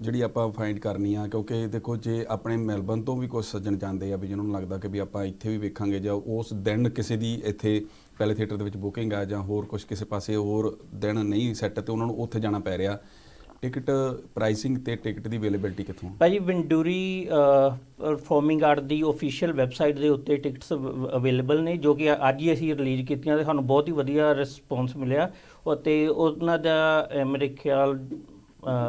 ਜਿਹੜੀ ਆਪਾਂ ਫਾਈਂਡ ਕਰਨੀ ਆ, ਕਿਉਂਕਿ ਦੇਖੋ ਜੇ ਆਪਣੇ ਮੈਲਬਨ ਤੋਂ ਵੀ ਕੁਝ ਸੱਜਣ ਜਾਂਦੇ ਆ ਵੀ ਜਿਹਨਾਂ ਨੂੰ ਲੱਗਦਾ ਕਿ ਵੀ ਆਪਾਂ ਇੱਥੇ ਵੀ ਵੇਖਾਂਗੇ ਜਾਂ ਉਸ ਦਿਨ ਕਿਸੇ ਦੀ ਇੱਥੇ ਪਹਿਲੇ ਥੀਏਟਰ ਦੇ ਵਿੱਚ ਬੁਕਿੰਗ ਆ ਜਾਂ ਹੋਰ ਕੁਝ ਕਿਸੇ ਪਾਸੇ ਹੋਰ ਦਿਨ ਨਹੀਂ ਸੈੱਟ ਤੇ ਉਹਨਾਂ ਨੂੰ ਉੱਥੇ ਜਾਣਾ ਪੈ ਰਿਹਾ, ਟਿਕਟ ਪ੍ਰਾਈਸਿੰਗ ਤੇ ਟਿਕਟ ਦੀ ਅਵੇਲੇਬਿਲਟੀ ਕਿੱਥੋਂ ਭਾਜੀ ਵਿੰਡੂਰੀ ਪਰਫਾਰਮਿੰਗ ਆਰਟ ਦੀ ਅਫੀਸ਼ੀਅਲ ਵੈਬਸਾਈਟ ਦੇ ਉੱਤੇ ਟਿਕਟਸ ਅਵੇਲੇਬਲ ਨੇ, ਜੋ ਕਿ ਅੱਜ ਹੀ ਅਸੀਂ ਰਿਲੀਜ਼ ਕੀਤੀਆਂ ਤੇ ਸਾਨੂੰ ਬਹੁਤ ਹੀ ਵਧੀਆ ਰਿਸਪੌਂਸ ਮਿਲਿਆ। ਅਤੇ ਉਹਨਾਂ ਦਾ ਮੇਰੇ ਖਿਆਲ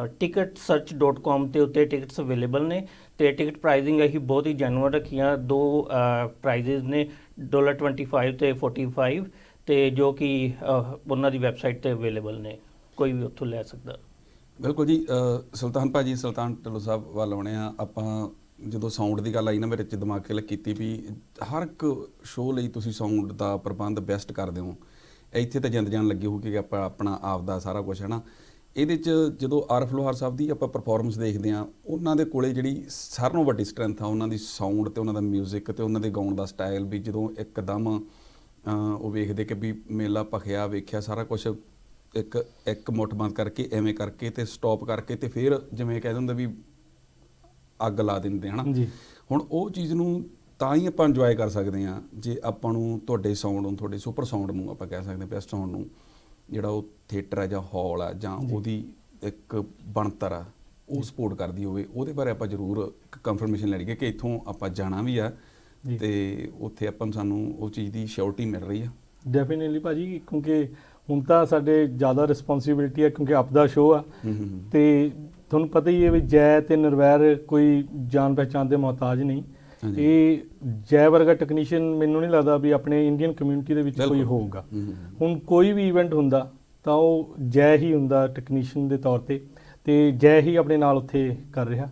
ticketsearch.com ਤੇ ਉੱਤੇ ਟਿਕਟਸ ਅਵੇਲੇਬਲ ਨੇ ਤੇ ਟਿਕਟ ਪ੍ਰਾਈਸਿੰਗ ਅਸੀਂ ਬਹੁਤ ਹੀ ਜੈਨੂਅਨ ਰੱਖੀਆਂ। ਦੋ ਪ੍ਰਾਈਜ਼ਸ ਨੇ $25 ਤੇ 45 ਤੇ ਜੋ ਕਿ ਉਹਨਾਂ ਦੀ ਵੈਬਸਾਈਟ ਤੇ ਅਵੇਲੇਬਲ ਨੇ। ਕੋਈ ਵੀ ਉੱਥੋਂ ਲੈ ਸਕਦਾ। ਬਿਲਕੁਲ ਜੀ ਅ, ਸੁਲਤਾਨ ਭਾਜੀ ਸੁਲਤਾਨ ਢਿੱਲੋਂ ਸਾਹਿਬ ਵੱਲ ਆਉਣੇ ਆ। ਆਪਾਂ ਜਦੋਂ ਸਾਊਂਡ ਦੀ ਗੱਲ ਆਈ ਨਾ ਮੇਰੇ ਚ ਦਿਮਾਗ ਕਲਿੱਕ ਕੀਤੀ ਵੀ ਹਰ ਇੱਕ ਸ਼ੋਅ ਲਈ ਤੁਸੀਂ ਸਾਊਂਡ ਦਾ ਪ੍ਰਬੰਧ ਬੈਸਟ ਕਰਦੇ ਹੋ। ਇੱਥੇ ਤਾਂ ਜਿੰਦ ਜਾਨ ਲੱਗੀ ਹੋਊਗੀ ਕਿ ਆਪਾਂ ਆਪਣਾ ਆਪ ਦਾ ਸਾਰਾ ਕੁਝ ਹੈ ਨਾ ਇਹਦੇ ਚ ਜਦੋਂ ਆਰਫ ਲੋਹਾਰ ਸਾਹਿਬ ਦੀ ਆਪਾਂ ਪਰਫਾਰਮੈਂਸ ਦੇਖਦੇ ਆ ਉਹਨਾਂ ਦੇ ਕੋਲੇ ਜਿਹੜੀ ਸਾਰਿਆਂ ਨਾਲੋਂ ਵੱਡੀ ਸਟਰੈਂਥ ਆ ਉਹਨਾਂ ਦੀ ਸਾਊਂਡ ਤੇ ਉਹਨਾਂ ਦਾ 뮤직 ਤੇ ਉਹਨਾਂ ਦੇ ਗਾਉਣ ਦਾ ਸਟਾਈਲ ਵੀ ਜਦੋਂ ਇੱਕਦਮ ਉਹ ਵੇਖਦੇ ਕਿ ਵੀ ਮੇਲਾ ਭਖਿਆ ਵੇਖਿਆ ਸਾਰਾ ਕੁਝ ਇੱਕ ਇੱਕ ਮੁੱਠ ਬੰਦ ਕਰਕੇ ਐਵੇਂ ਕਰਕੇ ਤੇ ਸਟਾਪ ਕਰਕੇ ਤੇ ਫਿਰ ਜਿਵੇਂ ਕਹਿ ਦਿੰਦੇ ਵੀ ਅੱਗ ਲਾ ਦਿੰਦੇ ਹਨਾ? ਜੀ। ਹੁਣ ਉਹ ਚੀਜ਼ ਨੂੰ ਤਾਂ ਹੀ ਆਪਾਂ ਇੰਜੋਏ ਕਰ ਸਕਦੇ ਆ ਜੇ ਆਪਾਂ ਨੂੰ ਤੁਹਾਡੇ ਸਾਊਂਡ ਨੂੰ ਤੁਹਾਡੇ ਸੁਪਰ ਸਾਊਂਡ ਨੂੰ ਆਪਾਂ ਕਹਿ ਸਕਦੇ ਬੈਸਟ ਸਾਊਂਡ ਨੂੰ ਜਿਹੜਾ ਉਹ ਥੀਏਟਰ ਹੈ ਜਾਂ ਹਾਲ ਹੈ ਜਾਂ। ਉਹਦੀ ਇੱਕ ਬਣਤਰ ਆ ਉਹ ਸਪੋਰਟ ਕਰਦੀ ਹੋਵੇ ਉਹਦੇ ਬਾਰੇ ਆਪਾਂ ਜ਼ਰੂਰ ਕਨਫਰਮੇਸ਼ਨ ਲੈਣੀ ਕਿ ਇੱਥੋਂ ਆਪਾਂ ਜਾਣਾ ਵੀ ਆ। ਤੇ ਉੱਥੇ ਆਪਾਂ ਨੂੰ ਸਾਨੂੰ ਉਹ ਚੀਜ਼ ਦੀ ਸ਼ੋਰਟੀ ਮਿਲ ਰਹੀ ਆ ਡੈਫੀਨਿਟਲੀ ਭਾਜੀ ਕਿਉਂਕਿ ਹੁਣ ਤਾਂ ਸਾਡੇ ਜ਼ਿਆਦਾ ਰਿਸਪੌਂਸਿਬਿਲਟੀ ਹੈ ਕਿਉਂਕਿ ਆਪਦਾ ਸ਼ੋਅ ਆ। ਤੇ ਤੁਹਾਨੂੰ ਪਤਾ ਹੀ ਹੈ ਵੀ ਜੈ ਤੇ ਨਿਰਵੈਰ ਕੋਈ ਜਾਣ ਪਹਿਚਾਣ ਦੇ ਮੁਹਤਾਜ ਨਹੀਂ। ਇਹ ਜੈ ਵਰਗਾ ਟੈਕਨੀਸ਼ੀਅਨ ਮੈਨੂੰ ਨਹੀਂ ਲੱਗਦਾ ਵੀ ਆਪਣੇ ਇੰਡੀਅਨ ਕਮਿਊਨਿਟੀ ਦੇ ਵਿੱਚ ਕੋਈ। ਹੋਊਗਾ। ਹੁਣ ਕੋਈ ਵੀ ਇਵੈਂਟ ਹੁੰਦਾ ਤਾਂ ਉਹ ਜੈ ਹੀ ਹੁੰਦਾ ਟੈਕਨੀਸ਼ੀਅਨ ਦੇ ਤੌਰ ਤੇ। ਤੇ ਜੈ ਹੀ ਆਪਣੇ ਨਾਲ ਉੱਥੇ ਕਰ ਰਿਹਾ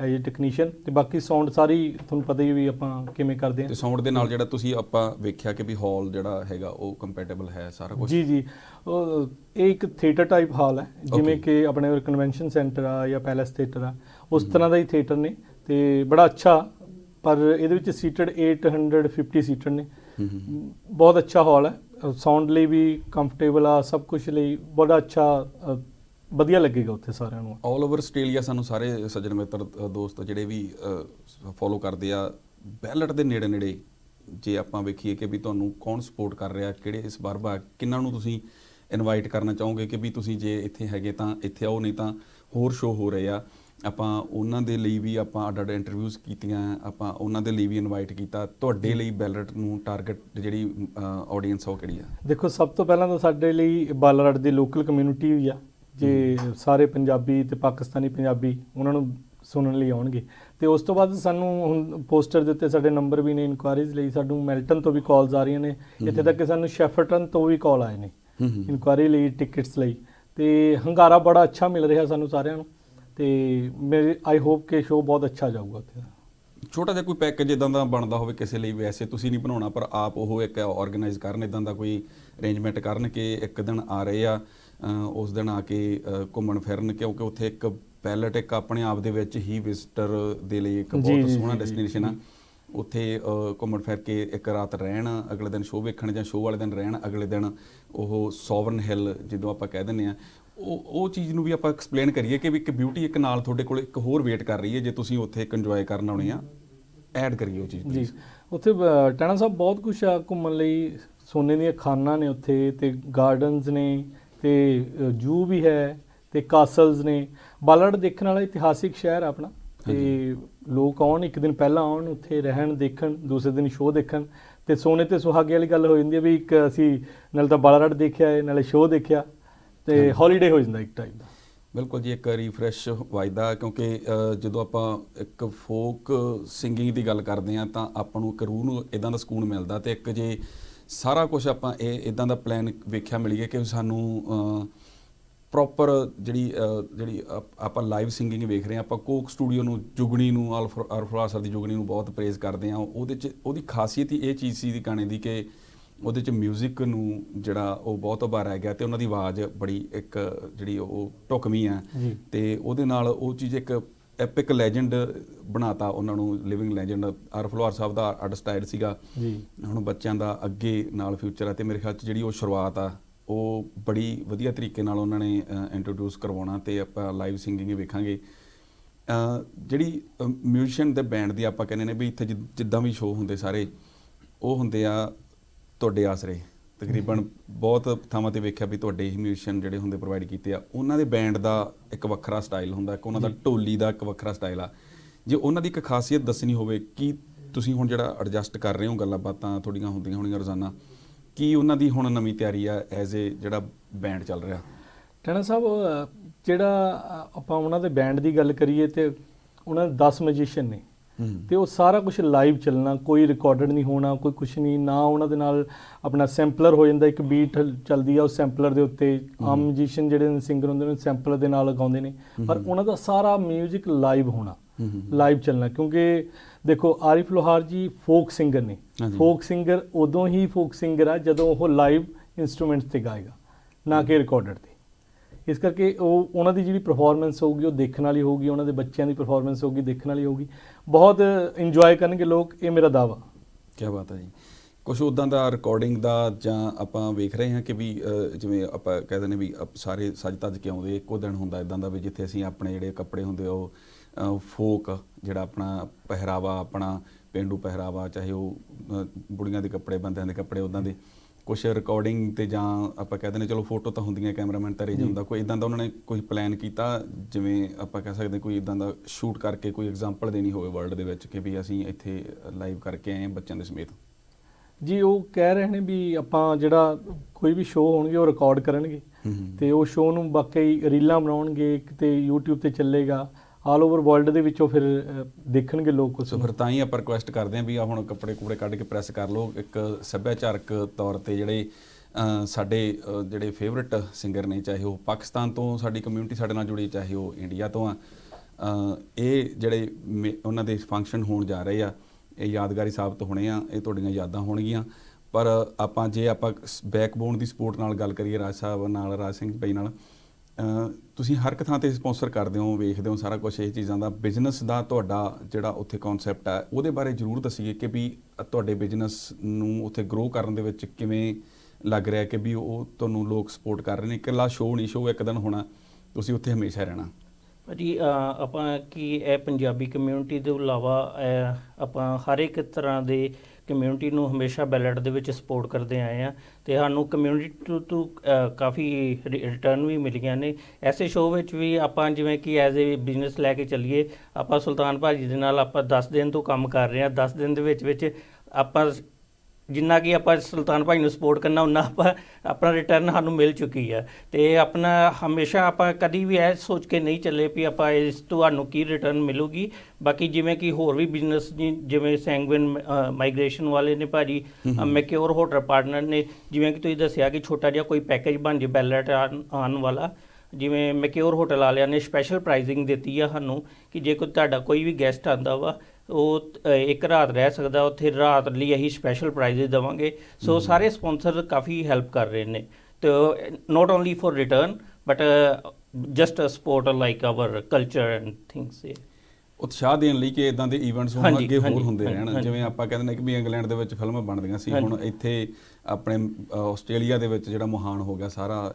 ਐਜ ਟੈਕਨੀਸ਼ੀਅਨ ਤੇ ਬਾਕੀ ਸਾਊਂਡ ਸਾਰੀ ਤੁਹਾਨੂੰ ਪਤਾ ਹੀ ਵੀ ਆਪਾਂ ਕਿਵੇਂ ਕਰਦੇ ਤੇ ਹਾਂ ਸਾਊਂਡ ਦੇ ਨਾਲ ਜਿਹੜਾ ਤੁਸੀਂ ਆਪਾਂ ਵੇਖਿਆ ਕਿ ਵੀ ਹਾਲ ਜਿਹੜਾ ਹੈਗਾ ਉਹ ਕੰਪੈਟੀਬਲ ਹੈ ਸਾਰਾ ਕੁਝ ਜੀ ਜੀ। ਉਹ ਇਹ ਇੱਕ ਥੀਏਟਰ ਟਾਈਪ ਹਾਲ ਹੈ ਜਿਵੇਂ. ਕਿ ਆਪਣੇ ਕਨਵੈਨਸ਼ਨ ਸੈਂਟਰ ਆ ਜਾਂ ਪੈਲੇਸ ਥੀਏਟਰ ਆ। ਉਸ ਤਰ੍ਹਾਂ ਦਾ ਹੀ ਥੀਏਟਰ ਨੇ ਤੇ ਬੜਾ ਅੱਛਾ ਪਰ ਇਹਦੇ ਵਿੱਚ ਸੀਟਡ 850 ਸੀਟਰ ਨੇ। ਬਹੁਤ ਅੱਛਾ ਹਾਲ ਹੈ। ਸਾਊਂਡ ਲਈ ਵੀ ਕੰਫਰਟੇਬਲ ਆ ਸਭ ਕੁਝ ਲਈ ਬੜਾ ਅੱਛਾ ਵਧੀਆ ਲੱਗੇਗਾ ਉੱਥੇ ਸਾਰਿਆਂ ਨੂੰ। ਆਲ ਓਵਰ ਆਸਟ੍ਰੇਲੀਆ ਸਾਨੂੰ ਸਾਰੇ ਸੱਜਣ ਮਿੱਤਰ ਦੋਸਤ ਜਿਹੜੇ ਵੀ ਫੋਲੋ ਕਰਦੇ ਆ ਬੈਲਟ ਦੇ ਨੇੜੇ ਨੇੜੇ ਜੇ ਆਪਾਂ ਵੇਖੀਏ ਕਿ ਵੀ ਤੁਹਾਨੂੰ ਕੌਣ ਸਪੋਰਟ ਕਰ ਰਿਹਾ ਕਿਹੜੇ ਇਸ ਵਾਰ ਕਿੰਨਾਂ ਨੂੰ ਤੁਸੀਂ ਇਨਵਾਈਟ ਕਰਨਾ ਚਾਹੋਗੇ ਕਿ ਵੀ ਤੁਸੀਂ ਜੇ ਇੱਥੇ ਹੈਗੇ ਤਾਂ ਇੱਥੇ ਆਓ ਨਹੀਂ ਤਾਂ ਹੋਰ ਸ਼ੋਅ ਹੋ ਰਹੇ ਆ। ਆਪਾਂ ਉਹਨਾਂ ਦੇ ਲਈ ਵੀ ਆਪਾਂ ਅੱਡ ਅੱਡ ਇੰਟਰਵਿਊਜ਼ ਕੀਤੀਆਂ ਆਪਾਂ ਉਹਨਾਂ ਦੇ ਲਈ ਵੀ ਇਨਵਾਈਟ ਕੀਤਾ ਤੁਹਾਡੇ ਲਈ ਬੈਲਟ ਨੂੰ ਟਾਰਗੇਟ ਜਿਹੜੀ ਆਡੀਅנס ਉਹ ਕਿਹੜੀ ਆ? ਦੇਖੋ ਸਭ ਤੋਂ ਪਹਿਲਾਂ ਤਾਂ ਸਾਡੇ ਲਈ ਬਾਲਾਰੜ ਦੀ ਲੋਕਲ ਕਮਿਊਨਿਟੀ ਹੋਈ ਆ ਜੇ ਸਾਰੇ ਪੰਜਾਬੀ ਤੇ ਪਾਕਿਸਤਾਨੀ ਪੰਜਾਬੀ ਉਹਨਾਂ ਨੂੰ ਸੁਣਨ ਲਈ ਆਉਣਗੇ। ਤੇ ਉਸ ਤੋਂ ਬਾਅਦ ਸਾਨੂੰ ਹੁਣ ਪੋਸਟਰ ਦੇ ਉੱਤੇ ਸਾਡੇ ਨੰਬਰ ਵੀ ਨੇ ਇਨਕੁਆਇਰੀਜ਼ ਲਈ ਸਾਨੂੰ ਮੈਲਟਨ ਤੋਂ ਵੀ ਕਾਲਸ ਆ ਰਹੀਆਂ ਨੇ। ਇੱਥੇ ਤੱਕ ਕਿ ਸਾਨੂੰ ਸ਼ੈਫਰਟਨ ਤੋਂ ਵੀ ਕਾਲ ਆਏ ਨੇ ਹੂੰ ਹੂੰ। ਇਨਕੁਆਇਰੀ ਲਈ ਟਿਕਟਸ ਲਈ। ਤੇ ਹੰਗਾਰਾ ਬੜਾ ਅੱਛਾ ਮਿਲ ਰਿਹਾ ਸਾਨੂੰ ਸਾਰਿਆਂ ਨੂੰ। ਤੇ ਮੇਰੇ ਆਈ ਹੋਪ ਕਿ ਸ਼ੋਅ ਬਹੁਤ ਅੱਛਾ ਜਾਊਗਾ ਉੱਥੇ ਛੋਟਾ ਜਿਹਾ ਕੋਈ ਪੈਕੇਜ ਇਦਾਂ ਦਾ ਬਣਦਾ ਹੋਵੇ ਕਿਸੇ ਲਈ ਵੈਸੇ ਤੁਸੀਂ ਨਹੀਂ ਬਣਾਉਣਾ ਪਰ ਆਪ ਉਹ ਇੱਕ ਆਰਗੇਨਾਈਜ਼ ਕਰਨ ਇਦਾਂ ਦਾ ਕੋਈ ਅਰੇਂਜਮੈਂਟ ਕਰਨ ਕਿ ਇੱਕ ਦਿਨ ਆ ਰਹੇ ਆ ਉਸ ਦਿਨ ਆ ਕੇ ਘੁੰਮਣ ਫਿਰਨ ਕਿਉਂਕਿ ਉੱਥੇ ਇੱਕ ਪੈਲਟ ਇੱਕ ਆਪਣੇ ਆਪ ਦੇ ਵਿੱਚ ਹੀ ਵਿਜ਼ਟਰ ਦੇ ਲਈ ਇੱਕ ਬਹੁਤ ਸੋਹਣਾ ਡੈਸਟੀਨੇਸ਼ਨ ਆ। ਉੱਥੇ ਘੁੰਮਣ ਫਿਰ ਕੇ ਇੱਕ ਰਾਤ ਰਹਿਣ ਅਗਲੇ ਦਿਨ ਸ਼ੋਅ ਵੇਖਣ ਜਾਂ ਸ਼ੋਅ ਵਾਲੇ ਦਿਨ ਰਹਿਣ ਅਗਲੇ ਦਿਨ ਉਹ ਸੋਵਰਨ ਹਿੱਲ ਜਦੋਂ ਆਪਾਂ ਕਹਿ ਦਿੰਦੇ ਆ ਉਹ ਉਹ ਚੀਜ਼ ਨੂੰ ਵੀ ਆਪਾਂ ਐਕਸਪਲੇਨ ਕਰੀਏ ਕਿ ਵੀ ਇੱਕ ਬਿਊਟੀ ਇੱਕ ਨਾਲ ਤੁਹਾਡੇ ਕੋਲ ਇੱਕ ਹੋਰ ਵੇਟ ਕਰ ਰਹੀ ਹੈ ਜੇ ਤੁਸੀਂ ਉੱਥੇ ਇੱਕ ਇੰਜੋਏ ਕਰਨ ਆਉਣੇ ਆ ਐਡ ਕਰੀਏ ਉਹ ਚੀਜ਼ ਜੀ। ਉੱਥੇ ਟਾਣਾ ਸਾਹਿਬ ਬਹੁਤ ਕੁਝ ਆ ਘੁੰਮਣ ਲਈ। ਸੋਨੇ ਦੀਆਂ ਖਾਨਾਂ ਨੇ ਉੱਥੇ ਤੇ ਗਾਰਡਨਸ ਨੇ ਤੇ ਜੂ ਵੀ ਹੈ ਤੇ ਕਾਸਲਸ ਨੇ। ਬਾਲੜ ਦੇਖਣ ਵਾਲਾ ਇਤਿਹਾਸਿਕ ਸ਼ਹਿਰ ਆਪਣਾ ਤੇ ਲੋਕ ਆਉਣ ਇੱਕ ਦਿਨ ਪਹਿਲਾਂ ਆਉਣ ਉੱਥੇ ਰਹਿਣ ਦੇਖਣ ਦੂਸਰੇ ਦਿਨ ਸ਼ੋਅ ਦੇਖਣ। ਤੇ ਸੋਨੇ ਤੇ ਸੁਹਾਗੇ ਵਾਲੀ ਗੱਲ ਹੋ ਜਾਂਦੀ ਹੈ ਵੀ ਇੱਕ ਅਸੀਂ ਨਾਲ ਤਾਂ ਬਾਲੜ ਦੇਖਿਆ ਹੈ ਨਾਲੇ ਸ਼ੋਅ ਦੇਖਿਆ। ਤੇ। ਹੌਲੀਡੇ ਹੋ ਜਾਂਦਾ ਇੱਕ ਟਾਈਪ ਦਾ ਬਿਲਕੁਲ ਜੀ ਇੱਕ ਰੀਫਰੈਸ਼ ਵਾਜਦਾ ਕਿਉਂਕਿ ਜਦੋਂ ਆਪਾਂ ਇੱਕ ਫੋਕ ਸਿੰਗਿੰਗ ਦੀ ਗੱਲ ਕਰਦੇ ਆ ਤਾਂ ਆਪਾਂ ਨੂੰ ਇੱਕ ਰੂਹ ਨੂੰ ਇਦਾਂ ਦਾ ਸਕੂਨ ਮਿਲਦਾ ਤੇ ਇੱਕ ਜੇ ਸਾਰਾ ਕੁਝ ਆਪਾਂ ਇਹ ਇਦਾਂ ਦਾ ਪਲਾਨ ਵੇਖਿਆ ਮਿਲੀਏ ਕਿ ਸਾਨੂੰ ਪ੍ਰੋਪਰ ਜਿਹੜੀ ਜਿਹੜੀ ਆਪ- ਆਪਾਂ ਲਾਈਵ ਸਿੰਗਿੰਗ ਵੇਖ ਰਹੇ ਆ ਆਪਾਂ ਕੋਕ ਸਟੂਡੀਓ ਨੂੰ ਜੁਗਣੀ ਨੂੰ ਅਲਫਰਾ ਸਰ ਦੀ ਜੁਗਣੀ ਨੂੰ ਬਹੁਤ ਪ੍ਰੇਜ਼ ਕਰਦੇ ਆ ਉਹਦੇ ਚ ਉਹਦੀ ਖਾਸੀਅਤ ਹੀ ਇਹ ਚੀਜ਼ ਸੀ ਦੀ ਗਾਣੇ ਦੀ ਕਿ ਉਹਦੇ ਚ 뮤직 ਨੂੰ ਜਿਹੜਾ ਉਹ ਬਹੁਤ ਉਭਾਰਿਆ ਗਿਆ ਤੇ ਉਹਨਾਂ ਦੀ ਆਵਾਜ਼ ਬੜੀ ਇੱਕ ਜਿਹੜੀ ਉਹ ਢੁਕਵੀਂ ਆ ਤੇ ਉਹਦੇ ਨਾਲ ਉਹ ਚੀਜ਼ ਇੱਕ ਐਪਿਕ ਲੈਜੈਂਡ ਬਣਾਤਾ ਉਹਨਾਂ ਨੂੰ ਲਿਵਿੰਗ ਲੈਜੈਂਡ ਅਰਫਲੋਰ ਸਾਹਿਬ ਦਾ ਅੱਡ ਸਟਾਈਲ ਸੀਗਾ। ਜੀ। ਹੁਣ ਬੱਚਿਆਂ ਦਾ ਅੱਗੇ ਨਾਲ ਫਿਊਚਰ ਆ ਤੇ ਮੇਰੇ ਖਿਆਲ ਚ ਜਿਹੜੀ ਉਹ ਸ਼ੁਰੂਆਤ ਆ ਉਹ ਬੜੀ ਵਧੀਆ ਤਰੀਕੇ ਨਾਲ ਉਹਨਾਂ ਨੇ ਇੰਟਰੋਡਿਊਸ ਕਰਵਾਉਣਾ ਤੇ ਆਪਾਂ ਲਾਈਵ ਸਿੰਗਿੰਗ ਵੇਖਾਂਗੇ। ਜਿਹੜੀ ਮਿਊਜ਼ੀਸ਼ੀਅਨ ਦੇ ਬੈਂਡ ਦੀ ਆਪਾਂ ਕਹਿੰਦੇ ਨੇ ਵੀ ਇੱਥੇ ਜਿੱਦਾਂ ਵੀ ਸ਼ੋਅ ਹੁੰਦੇ ਸਾਰੇ ਉਹ ਹੁੰਦੇ ਆ ਤੁਹਾਡੇ ਆਸਰੇ। ਤਕਰੀਬਨ ਬਹੁਤ ਥਾਵਾਂ ਤੇ ਵੇਖਿਆ ਵੀ ਤੁਹਾਡੇ ਹੀ ਮਿਊਜ਼ੀਸ਼ੀਅਨ ਜਿਹੜੇ ਹੁੰਦੇ ਪ੍ਰੋਵਾਈਡ ਕੀਤੇ ਆ। ਉਹਨਾਂ ਦੇ ਬੈਂਡ ਦਾ ਇੱਕ ਵੱਖਰਾ ਸਟਾਈਲ ਹੁੰਦਾ ਇੱਕ ਉਹਨਾਂ ਦਾ ਢੋਲੀ ਦਾ ਇੱਕ ਵੱਖਰਾ ਸਟਾਈਲ ਆ। ਜੇ ਉਹਨਾਂ ਦੀ ਇੱਕ ਖਾਸੀਅਤ ਦੱਸਣੀ ਹੋਵੇ ਕੀ ਤੁਸੀਂ ਹੁਣ ਜਿਹੜਾ ਐਡਜਸਟ ਕਰ ਰਹੇ ਹੋ ਗੱਲਾਂ ਬਾਤਾਂ ਤੁਹਾਡੀਆਂ ਹੁੰਦੀਆਂ ਹੋਣੀਆਂ ਰੋਜ਼ਾਨਾ ਕੀ ਉਹਨਾਂ ਦੀ ਹੁਣ ਨਵੀਂ ਤਿਆਰੀ ਆ ਐਜ਼ ਏ ਜਿਹੜਾ ਬੈਂਡ ਚੱਲ ਰਿਹਾ? ਟੈਣਾ ਸਾਹਿਬ ਜਿਹੜਾ ਆਪਾਂ ਉਹਨਾਂ ਦੇ ਬੈਂਡ ਦੀ ਗੱਲ ਕਰੀਏ ਤੇ ਉਹਨਾਂ ਦੇ 10 ਮੈਜੀਸ਼ੀਅਨ ਨੇ। ਤੇ ਉਹ ਸਾਰਾ ਕੁਝ ਲਾਈਵ ਚੱਲਣਾ ਕੋਈ ਰਿਕਾਰਡਡ ਨਹੀਂ ਹੋਣਾ ਕੋਈ ਕੁਝ ਨਹੀਂ ਨਾ ਉਹਨਾਂ ਦੇ ਨਾਲ ਆਪਣਾ ਸੈਂਪਲਰ ਹੋ ਜਾਂਦਾ ਇੱਕ ਬੀਟ ਚੱਲਦੀ ਆ ਉਸ ਸੈਂਪਲਰ ਦੇ ਉੱਤੇ। ਆਮ ਮਿਊਜ਼ੀਸ਼ੀਅਨ ਜਿਹੜੇ ਸਿੰਗਰ ਹੁੰਦੇ ਨੇ ਸੈਂਪਲਰ ਦੇ ਨਾਲ ਗਾਉਂਦੇ ਨੇ। ਪਰ ਉਹਨਾਂ ਦਾ ਸਾਰਾ 뮤직 ਲਾਈਵ ਹੋਣਾ ਲਾਈਵ ਚੱਲਣਾ ਕਿਉਂਕਿ ਦੇਖੋ ਆਰਿਫ ਲੋਹਾਰ ਜੀ ਫੋਕ ਸਿੰਗਰ ਨੇ। ਫੋਕ ਸਿੰਗਰ ਉਦੋਂ ਹੀ ਫੋਕ ਸਿੰਗਰ ਆ ਜਦੋਂ ਉਹ ਲਾਈਵ ਇਨਸਟਰੂਮੈਂਟਸ ਤੇ ਗਾਏਗਾ ਨਾ ਕਿ ਰਿਕਾਰਡਡ ਤੇ। ਇਸ ਕਰਕੇ ਉਹ, ਉਹਨਾਂ ਦੀ ਜਿਹੜੀ ਪਰਫਾਰਮੈਂਸ ਹੋਊਗੀ, ਉਹ ਦੇਖਣ ਵਾਲੀ ਹੋਊਗੀ, ਉਹਨਾਂ ਦੇ ਬੱਚਿਆਂ ਦੀ ਪਰਫਾਰਮੈਂਸ ਹੋਊਗੀ, ਦੇਖਣ ਵਾਲੀ ਹੋਊਗੀ। ਬਹੁਤ ਇੰਜੋਏ ਕਰਨਗੇ ਲੋਕ, ਇਹ ਮੇਰਾ ਦਾਵਾ ਕੀ ਬਾਤ ਹੈ ਜੀ। ਕੁਝ ਉਦਾਂ ਦਾ ਰਿਕਾਰਡਿੰਗ ਦਾ ਜਾਂ ਆਪਾਂ ਵੇਖ ਰਹੇ ਹਾਂ ਕਿ ਵੀ ਜਿਵੇਂ ਆਪਾਂ ਕਹਿੰਦੇ ਨੇ ਵੀ ਸਾਰੇ ਸੱਜ ਤੱਜ ਕੇ ਆਉਂਦੇ ਇੱਕੋ ਦਿਨ ਹੁੰਦਾ ਇਦਾਂ ਦਾ ਵੀ ਜਿੱਥੇ ਅਸੀਂ ਆਪਣੇ ਜਿਹੜੇ ਕੱਪੜੇ ਹੁੰਦੇ ਉਹ ਫੋਕ ਜਿਹੜਾ ਆਪਣਾ ਪਹਿਰਾਵਾ, ਆਪਣਾ ਪਿੰਡੂ ਪਹਿਰਾਵਾ, ਚਾਹੇ ਉਹ ਬੁੜੀਆਂ ਦੇ ਕੱਪੜੇ, ਬੰਦਿਆਂ ਦੇ ਕੱਪੜੇ ਉਦਾਂ ਦੇ। ਕੁਝ ਰਿਕਾਰਡਿੰਗ ਤੇ ਜਾਂ ਆਪਾਂ ਕਹਿੰਦੇ ਨੇ ਚਲੋ ਫੋਟੋ ਤਾਂ ਹੁੰਦੀਆਂ ਕੈਮਰਾਮੈਨ ਤਰੇ ਹੁੰਦਾ ਕੋਈ ਇਦਾਂ ਦਾ ਉਹਨਾਂ ਨੇ ਕੋਈ ਪਲਾਨ ਕੀਤਾ ਜਿਵੇਂ ਆਪਾਂ ਕਹਿ ਸਕਦੇ ਕੋਈ ਇਦਾਂ ਦਾ ਸ਼ੂਟ ਕਰਕੇ ਕੋਈ ਐਗਜ਼ਾਮਪਲ ਦੇਣੀ ਹੋਵੇ ਵਰਲਡ ਦੇ ਵਿੱਚ ਕਿ ਵੀ ਅਸੀਂ ਇੱਥੇ ਲਾਈਵ ਕਰਕੇ ਆਏ ਹਾਂ ਬੱਚਿਆਂ ਦੇ ਸਮੇਤ? ਜੀ ਉਹ ਕਹਿ ਰਹੇ ਨੇ ਵੀ ਆਪਾਂ ਜਿਹੜਾ ਕੋਈ ਵੀ ਸ਼ੋਅ ਹੋਣਗੇ ਉਹ ਰਿਕਾਰਡ ਕਰਨਗੇ। ਤੇ ਉਹ ਸ਼ੋਅ ਨੂੰ ਬਾਕੀ ਰੀਲਾਂ ਬਣਾਉਣਗੇ ਕਿਤੇ YouTube ਤੇ ਚੱਲੇਗਾ। ਆਲ ਓਵਰ ਵਰਲਡ ਦੇ ਵਿੱਚੋਂ ਫਿਰ ਦੇਖਣਗੇ ਲੋਕ ਉਸ ਸੋ ਫਿਰ ਤਾਂ ਹੀ ਆਪਾਂ ਰਿਕੁਐਸਟ ਕਰਦੇ ਹਾਂ ਵੀ ਆ ਹੁਣ ਕੱਪੜੇ ਕੁਪੜੇ ਕੱਢ ਕੇ ਪ੍ਰੈਸ ਕਰ ਲਓ। ਇੱਕ ਸੱਭਿਆਚਾਰਕ ਤੌਰ ਤੇ ਜਿਹੜੇ ਸਾਡੇ ਜਿਹੜੇ ਫੇਵਰਿਟ ਸਿੰਗਰ ਨੇ, ਚਾਹੇ ਉਹ ਪਾਕਿਸਤਾਨ ਤੋਂ ਸਾਡੀ ਕਮਿਊਨਿਟੀ ਸਾਡੇ ਨਾਲ ਜੁੜੀ, ਚਾਹੇ ਉਹ ਇੰਡੀਆ ਤੋਂ ਆ ਇਹ ਜਿਹੜੇ ਮੇ- ਉਹਨਾਂ ਦੇ ਫੰਕਸ਼ਨ ਹੋਣ ਜਾ ਰਹੇ ਆ, ਇਹ ਯਾਦਗਾਰੀ ਸਾਬਤ ਹੋਣੇ ਆ, ਇਹ ਤੁਹਾਡੀਆਂ ਯਾਦਾਂ ਹੋਣਗੀਆਂ। ਪਰ ਆਪਾਂ ਜੇ ਆਪਾਂ ਬੈਕਬੋਨ ਦੀ ਸਪੋਰਟ ਨਾਲ ਗੱਲ ਕਰੀਏ, ਰਾਜ ਸਾਹਿਬ ਨਾਲ, ਰਾਜ ਸਿੰਘ ਭਾਈ ਨਾਲ ਤੁਸੀਂ ਹਰ ਇੱਕ ਥਾਂ ਤੇ ਸਪਾਂਸਰ ਕਰਦੇ ਹੋ, ਵੇਖਦੇ ਹੋ ਸਾਰਾ ਕੁਝ ਇਹ ਚੀਜ਼ਾਂ ਦਾ। ਬਿਜ਼ਨਸ ਦਾ ਤੁਹਾਡਾ ਜਿਹੜਾ ਉੱਥੇ ਕਨਸੈਪਟ ਹੈ ਉਹਦੇ ਬਾਰੇ ਜਰੂਰ ਦੱਸੀਏ ਕਿ ਵੀ ਤੁਹਾਡੇ ਬਿਜ਼ਨਸ ਨੂੰ ਉੱਥੇ ਗਰੋ ਕਰਨ ਦੇ ਵਿੱਚ ਕਿਵੇਂ ਲੱਗ ਰਿਹਾ ਕਿ ਵੀ ਉਹ ਤੁਹਾਨੂੰ ਲੋਕ ਸਪੋਰਟ ਕਰ ਰਹੇ ਨੇ। ਇਕੱਲਾ ਸ਼ੋਅ ਨਹੀਂ ਸ਼ੋਅ ਇੱਕ ਦਿਨ ਹੋਣਾ, ਤੁਸੀਂ ਉੱਥੇ ਹਮੇਸ਼ਾ ਰਹਿਣਾ। ਭਾਜੀ, ਅਹ, ਆਪਾਂ ਕੀ ਇਹ ਪੰਜਾਬੀ ਕਮਿਊਨਿਟੀ ਤੋਂ ਇਲਾਵਾ ਆਪਾਂ ਹਰ ਇੱਕ ਤਰ੍ਹਾਂ ਦੇ ਕਮਿਊਨਿਟੀ ਨੂੰ ਹਮੇਸ਼ਾ ਬੈਲਟ ਦੇ ਵਿੱਚ ਸਪੋਰਟ ਕਰਦੇ ਆਏ ਆ ਤੇ ਸਾਨੂੰ ਕਮਿਊਨਿਟੀ ਤੋਂ ਤੋਂ, ਅਹ, ਕਾਫੀ ਰਿਟਰਨ ਵੀ ਮਿਲੀਆਂ ਨੇ। ਐਸੇ ਸ਼ੋਅ ਵਿੱਚ ਵੀ ਆਪਾਂ ਜਿਵੇਂ ਕਿ ਐਜ਼ ਏ ਬਿਜ਼ਨਸ ਲੈ ਕੇ ਚੱਲੀਏ, ਆਪਾਂ ਸੁਲਤਾਨ ਭਾਜੀ ਦੇ ਨਾਲ ਆਪਾਂ 10 ਦਿਨ ਤੋਂ ਕੰਮ ਕਰ ਰਹੇ ਆ 10 ਦਿਨ ਦੇ ਵਿੱਚ ਵਿੱਚ ਆਪਾਂ ਜਿੰਨਾ ਕਿ ਆਪਾਂ ਸੁਲਤਾਨ ਭਾਈ ਨੂੰ ਸਪੋਰਟ ਕਰਨਾ ਉਹਨਾਂ ਆਪਾਂ ਆਪਣਾ ਰਿਟਰਨ ਸਾਨੂੰ ਮਿਲ ਚੁੱਕੀ ਹੈ ਤੇ ਆਪਣਾ ਹਮੇਸ਼ਾ ਆਪਾਂ ਕਦੀ ਵੀ ਇਹ ਸੋਚ ਕੇ ਨਹੀਂ ਚੱਲੇ ਵੀ ਆਪਾਂ ਇਸ ਤੁਹਾਨੂੰ ਕੀ ਰਿਟਰਨ ਮਿਲੂਗੀ। ਬਾਕੀ ਜਿਵੇਂ ਕਿ ਹੋਰ ਵੀ ਬਿਜ਼ਨਸ ਜਿਵੇਂ ਸੈਂਗਵਿਨ ਮਾਈਗ੍ਰੇਸ਼ਨ ਵਾਲੇ ਨੇ ਭਾਜੀ ਮੈਕਿਓਰ ਹੋਟਲ ਪਾਰਟਨਰ ਨੇ ਜਿਵੇਂ ਕਿ ਤੁਸੀਂ ਦੱਸਿਆ ਕਿ ਛੋਟਾ ਜਿਹਾ ਕੋਈ ਪੈਕੇਜ ਬਣ ਜੇ ਬੈਲਟ ਆਉਣ ਵਾਲਾ। ਜਿਵੇਂ ਮੈਕਿਓਰ ਹੋਟਲ ਵਾਲਿਆਂ ਨੇ ਸਪੈਸ਼ਲ ਪ੍ਰਾਈਸਿੰਗ ਦਿੱਤੀ ਆ ਸਾਨੂੰ ਕਿ ਜੇ ਕੋਈ ਤੁਹਾਡਾ ਕੋਈ ਵੀ ਗੈਸਟ ਆਂਦਾ ਵਾ ਉਹ ਅ, ਇੱਕ ਰਾਤ ਰਹਿ ਸਕਦਾ ਉੱਥੇ ਰਾਤ ਲਈ ਅਸੀਂ ਸਪੈਸ਼ਲ ਪ੍ਰਾਈਜ਼ਸ ਦੇਵਾਂਗੇ। ਸੋ ਸਾਰੇ ਸਪਾਂਸਰ ਕਾਫੀ ਹੈਲਪ ਕਰ ਰਹੇ ਨੇ। ਤੇ not only for return but just support like our culture and things ਉਤਸ਼ਾਹ ਦੇਣ ਲਈ ਕਿ ਇਦਾਂ ਦੇ ਇਵੈਂਟਸ ਹੁਣ ਅੱਗੇ ਹੋਰ ਹੁੰਦੇ ਰਹਿਣ। ਜਿਵੇਂ ਆਪਾਂ ਕਹਿੰਦੇ ਨੇ ਕਿ ਵੀ ਇੰਗਲੈਂਡ ਦੇ ਵਿੱਚ ਫਿਲਮਾਂ ਬਣਦੀਆਂ ਸੀ ਹੁਣ ਇੱਥੇ ਆਪਣੇ ਆਸਟ੍ਰੇਲੀਆ ਦੇ ਵਿੱਚ ਜਿਹੜਾ ਮਹਾਨ ਹੋ ਗਿਆ ਸਾਰਾ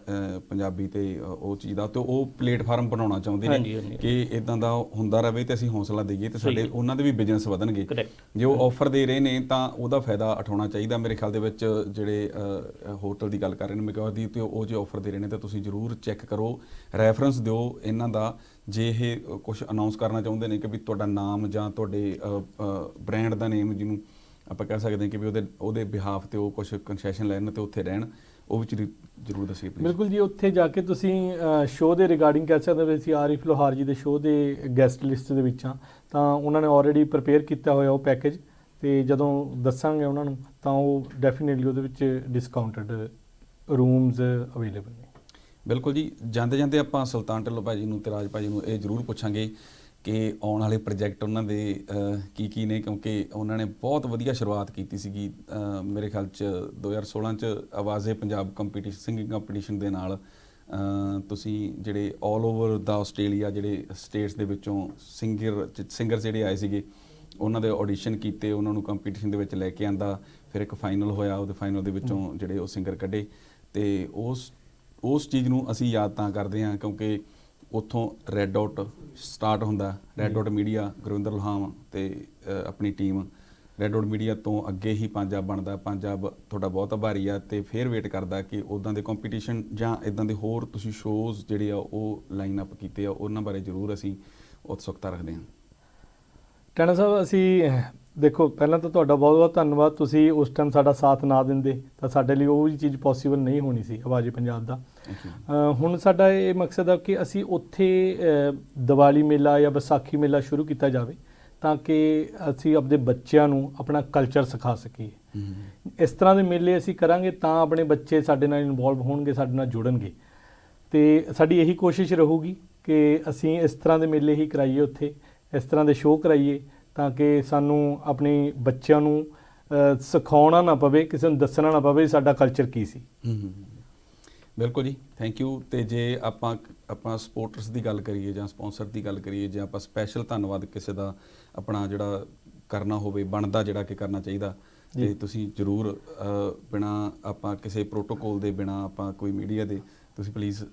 ਪੰਜਾਬੀ ਤੇ ਉਹ ਚੀਜ਼ ਦਾ ਤੇ ਉਹ ਪਲੇਟਫਾਰਮ ਬਣਾਉਣਾ ਚਾਹੁੰਦੇ ਨੇ। ਕਿ ਇਦਾਂ ਦਾ ਹੁੰਦਾ ਰਵੇ ਤੇ ਅਸੀਂ ਹੌਸਲਾ ਦਈਏ ਤੇ ਸਾਡੇ। ਉਹਨਾਂ ਦੇ ਵੀ ਬਿਜ਼ਨਸ ਵਧਣਗੇ. ਜੇ ਉਹ ਆਫਰ ਦੇ ਰਹੇ ਨੇ ਤਾਂ ਉਹਦਾ ਫਾਇਦਾ ਉਠਾਉਣਾ ਚਾਹੀਦਾ ਮੇਰੇ ਖਿਆਲ ਦੇ ਵਿੱਚ ਜਿਹੜੇ ਹੋਟਲ ਦੀ ਗੱਲ ਕਰ ਰਹੇ ਨੇ ਮੈਂ ਦੀ ਤੇ ਉਹ ਜੇ ਆਫਰ ਦੇ ਰਹੇ ਨੇ ਤਾਂ ਤੁਸੀਂ ਜਰੂਰ ਚੈੱਕ ਕਰੋ ਰੈਫਰੈਂਸ ਦਿਓ ਇਹਨਾਂ ਦਾ ਜੇ ਇਹ ਕੁਝ ਅਨਾਉਂਸ ਕਰਨਾ ਚਾਹੁੰਦੇ ਨੇ ਕਿ ਵੀ ਤੁਹਾਡਾ ਨਾਮ ਜਾਂ ਤੁਹਾਡੇ ਬ੍ਰਾਂਡ ਦਾ ਨੇਮ ਜਿਹਨੂੰ ਆਪਾਂ ਕਹਿ ਸਕਦੇ ਹਾਂ ਕਿ ਵੀ ਉਹਦੇ ਉਹਦੇ ਬਿਹਾਫ ਤੇ ਉਹ ਕੁਝ ਕਨਸੈਸ਼ਨ ਲੈਣ ਤੇ ਉੱਥੇ ਰਹਿਣ, ਉਹ ਵਿੱਚ ਜ਼ਰੂਰ ਦੱਸਿਓ ਪਲੀਜ਼ ਬਿਲਕੁਲ ਜੀ, ਉੱਥੇ ਜਾ ਕੇ ਤੁਸੀਂ ਸ਼ੋਅ ਦੇ ਰਿਗਾਰਡਿੰਗ ਕਹਿ ਸਕਦੇ ਹੋ ਵੀ ਅਸੀਂ ਆਰਿਫ ਲੋਹਾਰ ਜੀ ਦੇ ਸ਼ੋਅ ਦੇ ਗੈਸਟ ਲਿਸਟ ਦੇ ਵਿੱਚ ਹਾਂ। ਤਾਂ ਉਹਨਾਂ ਨੇ ਆਲਰੇਡੀ ਪ੍ਰਪੇਅਰ ਕੀਤਾ ਹੋਇਆ ਉਹ ਪੈਕੇਜ ਤੇ ਜਦੋਂ ਦੱਸਾਂਗੇ ਉਹਨਾਂ ਨੂੰ, ਤਾਂ ਉਹ ਡੈਫੀਨਿਟਲੀ ਉਹਦੇ ਵਿੱਚ ਡਿਸਕਾਊਂਟਡ ਰੂਮਸ ਅਵੇਲੇਬਲ ਨੇ। ਬਿਲਕੁਲ ਜੀ ਜਾਂਦੇ ਜਾਂਦੇ ਆਪਾਂ ਸੁਲਤਾਨ ਢਿੱਲੋਂ ਭਾਜੀ ਨੂੰ ਤੇ ਰਾਜ ਭਾਜੀ ਨੂੰ ਇਹ ਜ਼ਰੂਰ ਪੁੱਛਾਂਗੇ ਕਿ ਆਉਣ ਵਾਲੇ ਪ੍ਰੋਜੈਕਟ ਉਹਨਾਂ ਦੇ ਕੀ ਕੀ ਨੇ ਕਿਉਂਕਿ ਉਹਨਾਂ ਨੇ ਬਹੁਤ ਵਧੀਆ ਸ਼ੁਰੂਆਤ ਕੀਤੀ ਸੀਗੀ ਮੇਰੇ ਖਿਆਲ ਚ 2016 ਚ Awaaze Punjab competition singing competition ਦੇ ਨਾਲ। ਤੁਸੀਂ ਜਿਹੜੇ 올 ਓਵਰ ਦਾ ਆਸਟ੍ਰੇਲੀਆ ਜਿਹੜੇ ਸਟੇਟਸ ਦੇ ਵਿੱਚੋਂ ਸਿੰਗਰ ਸਿੰਗਰ ਜਿਹੜੇ ਆਏ ਸੀਗੇ ਉਹਨਾਂ ਦੇ ਆਡੀਸ਼ਨ ਕੀਤੇ ਉਹਨਾਂ ਨੂੰ ਕੰਪੀਟੀਸ਼ਨ ਦੇ ਵਿੱਚ ਲੈ ਕੇ ਆਂਦਾ ਫਿਰ ਇੱਕ ਫਾਈਨਲ ਹੋਇਆ ਉਹਦੇ ਫਾਈਨਲ ਦੇ ਵਿੱਚੋਂ ਜਿਹੜੇ ਉਹ ਸਿੰਗਰ ਕੱਢੇ ਤੇ ਉਸ ਉਸ ਚੀਜ਼ ਨੂੰ ਅਸੀਂ ਯਾਦ ਤਾਂ ਕਰਦੇ ਹਾਂ ਕਿਉਂਕਿ ਉੱਥੋਂ ਰੈੱਡ ਆਊਟ ਸਟਾਰਟ ਹੁੰਦਾ ਰੈੱਡ ਆਊਟ ਮੀਡੀਆ ਗੁਰਵਿੰਦਰ ਲਹਾਮ ਤੇ ਆਪਣੀ ਟੀਮ ਰੈੱਡ ਆਊਟ ਮੀਡੀਆ ਤੋਂ ਅੱਗੇ ਹੀ ਪੰਜਾਬ ਬਣਦਾ, ਪੰਜਾਬ ਤੁਹਾਡਾ ਬਹੁਤ ਆਭਾਰੀ ਆ ਤੇ ਫੇਰ ਵੇਟ ਕਰਦਾ ਕਿ ਉਦਾਂ ਦੇ ਕੰਪੀਟੀਸ਼ਨ ਜਾਂ ਇਦਾਂ ਦੇ ਹੋਰ ਤੁਸੀਂ ਸ਼ੋਜ਼ ਜਿਹੜੇ ਆ ਉਹ ਲਾਈਨ ਅਪ ਕੀਤੇ ਆ, ਉਹਨਾਂ ਬਾਰੇ ਜ਼ਰੂਰ ਅਸੀਂ ਉਤਸੁਕਤਾ ਰੱਖਦੇ ਹਾਂ। ਟੈਣਾ ਸਾਹਿਬ, ਅਸੀਂ ਦੇਖੋ ਪਹਿਲਾਂ ਤਾਂ ਤੁਹਾਡਾ ਬਹੁਤ ਬਹੁਤ ਧੰਨਵਾਦ। ਤੁਸੀਂ ਉਸ ਟਾਈਮ ਸਾਡਾ ਸਾਥ ਨਾ ਦਿੰਦੇ ਤਾਂ ਸਾਡੇ ਲਈ ਉਹ ਵੀ ਚੀਜ਼ ਪੋਸੀਬਲ ਨਹੀਂ ਹੋਣੀ ਸੀ ਆਵਾਜ਼ੇ ਪੰਜਾਬ ਦਾ। ਹੁਣ ਸਾਡਾ ਇਹ ਮਕਸਦ ਹੈ ਕਿ ਅਸੀਂ ਉੱਥੇ ਦੀਵਾਲੀ ਮੇਲਾ ਜਾਂ ਵਿਸਾਖੀ ਮੇਲਾ ਸ਼ੁਰੂ ਕੀਤਾ ਜਾਵੇ ਤਾਂ ਕਿ ਅਸੀਂ ਆਪਣੇ ਬੱਚਿਆਂ ਨੂੰ ਆਪਣਾ ਕਲਚਰ ਸਿਖਾ ਸਕੀਏ। ਇਸ ਤਰ੍ਹਾਂ ਦੇ ਮੇਲੇ ਅਸੀਂ ਕਰਾਂਗੇ ਤਾਂ ਆਪਣੇ ਬੱਚੇ ਸਾਡੇ ਨਾਲ ਇਨਵੋਲਵ ਹੋਣਗੇ ਸਾਡੇ ਨਾਲ ਜੁੜਨਗੇ। ਤੇ ਸਾਡੀ ਇਹੀ ਕੋਸ਼ਿਸ਼ ਰਹੂਗੀ ਕਿ ਅਸੀਂ ਇਸ ਤਰ੍ਹਾਂ ਦੇ ਮੇਲੇ ਹੀ ਕਰਾਈਏ ਉੱਥੇ ਇਸ ਤਰ੍ਹਾਂ ਦੇ ਸ਼ੋਅ ਕਰਾਈਏ ਤਾਂ ਕਿ ਸਾਨੂੰ ਆਪਣੇ ਬੱਚਿਆਂ ਨੂੰ ਸਿਖਾਉਣਾ ਨਾ ਪਵੇ ਕਿਸੇ ਨੂੰ ਦੱਸਣਾ ਨਾ ਪਵੇ ਸਾਡਾ ਕਲਚਰ ਕੀ ਸੀ। ਬਿਲਕੁਲ ਜੀ ਥੈਂਕ ਯੂ ਤੇ ਜੇ ਆਪਾਂ ਆਪਾਂ ਸਪੋਰਟਰਸ ਦੀ ਗੱਲ ਕਰੀਏ ਜਾਂ ਸਪਾਂਸਰ ਦੀ ਗੱਲ ਕਰੀਏ ਜਾਂ ਆਪਾਂ ਸਪੈਸ਼ਲ ਧੰਨਵਾਦ ਕਿਸੇ ਦਾ ਆਪਣਾ ਜਿਹੜਾ ਕਰਨਾ ਹੋਵੇ ਬਣਦਾ ਜਿਹੜਾ ਕਿ ਕਰਨਾ ਚਾਹੀਦਾ ਤੇ। ਤੁਸੀਂ ਜਰੂਰ ਬਿਨਾ ਆਪਾਂ ਕਿਸੇ ਪ੍ਰੋਟੋਕੋਲ ਦੇ ਬਿਨਾ ਆਪਾਂ ਕੋਈ ਮੀਡੀਆ ਦੇ ਤੁਸੀਂ ਪਲੀਜ਼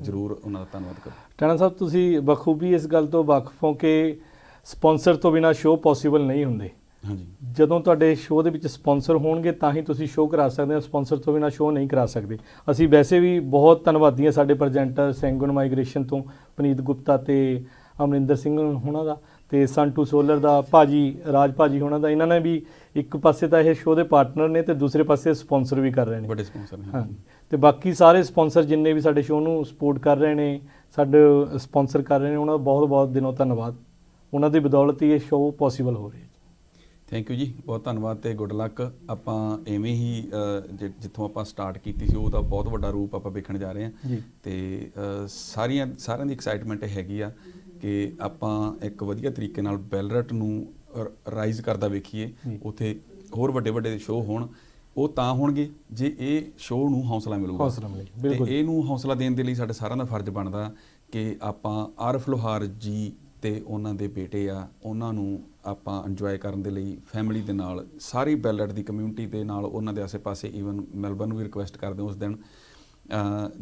ਜਰੂਰ ਉਹਨਾਂ ਦਾ ਧੰਨਵਾਦ ਕਰੋ। ਟਾਣਾ ਸਾਹਿਬ ਤੁਸੀਂ ਬਖੂਬੀ ਇਸ ਗੱਲ ਤੋਂ ਵਾਕਿਫ ਹੋ ਕਿ ਸਪਾਂਸਰ ਤੋਂ ਬਿਨਾ ਸ਼ੋਅ ਪੋਸੀਬਲ ਨਹੀਂ ਹੁੰਦੇ। ਹਾਂਜੀ। ਜਦੋਂ ਤੁਹਾਡੇ ਸ਼ੋਅ ਦੇ ਵਿੱਚ ਸਪਾਂਸਰ ਹੋਣਗੇ ਤਾਂ ਹੀ ਤੁਸੀਂ ਸ਼ੋਅ ਕਰਾ ਸਕਦੇ ਹੋ। ਸਪਾਂਸਰ ਤੋਂ ਬਿਨਾ ਸ਼ੋਅ ਨਹੀਂ ਕਰਾ ਸਕਦੇ। ਅਸੀਂ ਵੈਸੇ ਵੀ ਬਹੁਤ ਧੰਨਵਾਦੀ ਹਾਂ ਸਾਡੇ ਪ੍ਰੈਜ਼ੈਂਟਰ ਸੈਂਗਨ ਮਾਈਗ੍ਰੇਸ਼ਨ ਤੋਂ ਪਨੀਤ ਗੁਪਤਾ ਤੇ ਅਮਰਿੰਦਰ ਸਿੰਘ ਹੋਣਾ ਦਾ ਤੇ ਸੰਟੂ ਸੋਲਰ ਦਾ ਭਾਜੀ ਰਾਜ ਭਾਜੀ ਹੋਣਾ ਦਾ। ਇਹਨਾਂ ਨੇ ਵੀ ਇੱਕ ਪਾਸੇ ਤਾਂ ਇਹ ਸ਼ੋਅ ਦੇ ਪਾਰਟਨਰ ਨੇ ਤੇ ਦੂਸਰੇ ਪਾਸੇ ਸਪਾਂਸਰ ਵੀ ਕਰ ਰਹੇ ਨੇ। ਵੱਡੇ ਸਪਾਂਸਰ ਨੇ ਹਾਂ। ਤੇ ਬਾਕੀ ਸਾਰੇ ਸਪਾਂਸਰ ਜਿੰਨੇ ਵੀ ਸਾਡੇ ਸ਼ੋਅ ਨੂੰ ਸਪੋਰਟ ਕਰ ਰਹੇ ਨੇ ਸਾਡੇ ਸਪਾਂਸਰ ਕਰ ਰਹੇ ਨੇ ਉਹਨਾਂ ਦਾ ਬਹੁਤ ਬਹੁਤ ਦਿਲੋਂ ਧੰਨਵਾਦ। ਉਹਨਾਂ ਦੀ ਬਦੌਲਤ ਹੀ ਇਹ ਸ਼ੋਅ ਪੋਸੀਬਲ ਹੋ ਰਿਹਾ ਹੈ ਥੈਂਕ ਯੂ ਜੀ। ਬਹੁਤ ਧੰਨਵਾਦ ਤੇ ਗੁੱਡ ਲੱਕ ਆਪਾਂ ਐਵੇਂ ਹੀ ਜਿੱਥੋਂ ਆਪਾਂ ਸਟਾਰਟ ਕੀਤੀ ਸੀ ਉਹਦਾ ਬਹੁਤ ਵੱਡਾ ਰੂਪ ਆਪਾਂ ਵੇਖਣ ਜਾ ਰਹੇ ਹਾਂ। ਤੇ ਸਾਰੀਆਂ ਸਾਰਿਆਂ ਦੀ ਐਕਸਾਈਟਮੈਂਟ ਹੈਗੀ ਆ ਕਿ ਆਪਾਂ ਇੱਕ ਵਧੀਆ ਤਰੀਕੇ ਨਾਲ ਬੈਲਰਟ ਨੂੰ ਰਾਈਜ਼ ਕਰਦਾ ਵੇਖੀਏ। ਉਥੇ ਹੋਰ ਵੱਡੇ ਵੱਡੇ ਸ਼ੋਅ ਹੋਣ। ਉਹ ਤਾਂ ਹੋਣਗੇ ਜੇ ਇਹ ਸ਼ੋਅ ਨੂੰ ਹੌਸਲਾ ਮਿਲੂਗਾ। ਹੌਸਲਾ ਮਿਲੇ, ਤੇ ਬਿਲਕੁਲ। ਇਹਨੂੰ ਹੌਸਲਾ ਦੇਣ ਦੇ ਲਈ ਸਾਡੇ ਸਾਰਿਆਂ ਦਾ ਫਰਜ਼ ਬਣਦਾ ਕਿ ਆਪਾਂ ਆਰਫ ਲੋਹਾਰ ਜੀ ਤੇ ਉਹਨਾਂ ਦੇ ਬੇਟੇ ਆ, ਉਹਨਾਂ ਨੂੰ ਆਪਾਂ ਇੰਜੋਏ ਕਰਨ ਦੇ ਲਈ ਫੈਮਿਲੀ ਦੇ ਨਾਲ, ਸਾਰੀ ਬੈਲਟ ਦੀ ਕਮਿਊਨਿਟੀ ਦੇ ਨਾਲ ਉਹਨਾਂ ਦੇ ਆਸੇ-ਪਾਸੇ ਈਵਨ ਮੈਲਬਨ ਨੂੰ ਵੀ ਰਿਕੁਐਸਟ ਕਰਦੇ ਹਾਂ ਉਸ ਦਿਨ।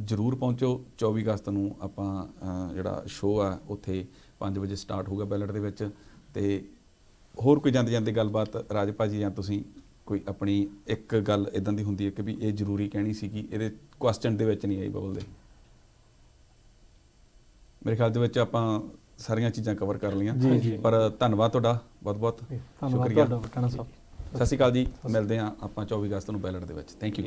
ਜਰੂਰ ਪਹੁੰਚੋ 24 ਅਗਸਤ ਨੂੰ ਆਪਾਂ ਜਿਹੜਾ ਸ਼ੋਅ ਆ, ਉੱਥੇ 5 ਵਜੇ ਸਟਾਰਟ ਹੋਊਗਾ ਬੈਲਟ ਦੇ ਵਿੱਚ। ਤੇ ਹੋਰ ਕੋਈ ਜਾਂਦੇ ਜਾਂਦੇ ਗੱਲਬਾਤ, ਰਾਜ ਭਾਜੀ ਜਾਂ ਤੁਸੀਂ, ਕੋਈ ਆਪਣੀ ਇੱਕ ਗੱਲ ਇਦਾਂ ਦੀ ਹੁੰਦੀ ਹੈ ਕਿ ਵੀ ਇਹ ਜ਼ਰੂਰੀ ਕਹਿਣੀ ਸੀਗੀ, ਇਹਦੇ ਕੁਐਸਚਨ ਦੇ ਵਿੱਚ ਨਹੀਂ ਆਈ ਬਬਲ ਦੇ। ਮੇਰੇ ਖਿਆਲ ਦੇ ਵਿੱਚ ਆਪਾਂ ਸਾਰੀਆਂ ਚੀਜ਼ਾਂ ਕਵਰ ਕਰ ਲਈਆਂ। ਪਰ ਧੰਨਵਾਦ ਤੁਹਾਡਾ ਬਹੁਤ ਬਹੁਤ ਧੰਨਵਾਦ ਸ਼ੁਕਰੀਆ। ਤੁਹਾਡਾ ਟਾਣਾ ਸਾਹਿਬ ਸਤਿ ਸ਼੍ਰੀ ਅਕਾਲ ਜੀ ਮਿਲਦੇ ਹਾਂ ਆਪਾਂ 24 ਅਗਸਤ ਨੂੰ ਬੈਲਟ ਦੇ ਵਿੱਚ। Thank you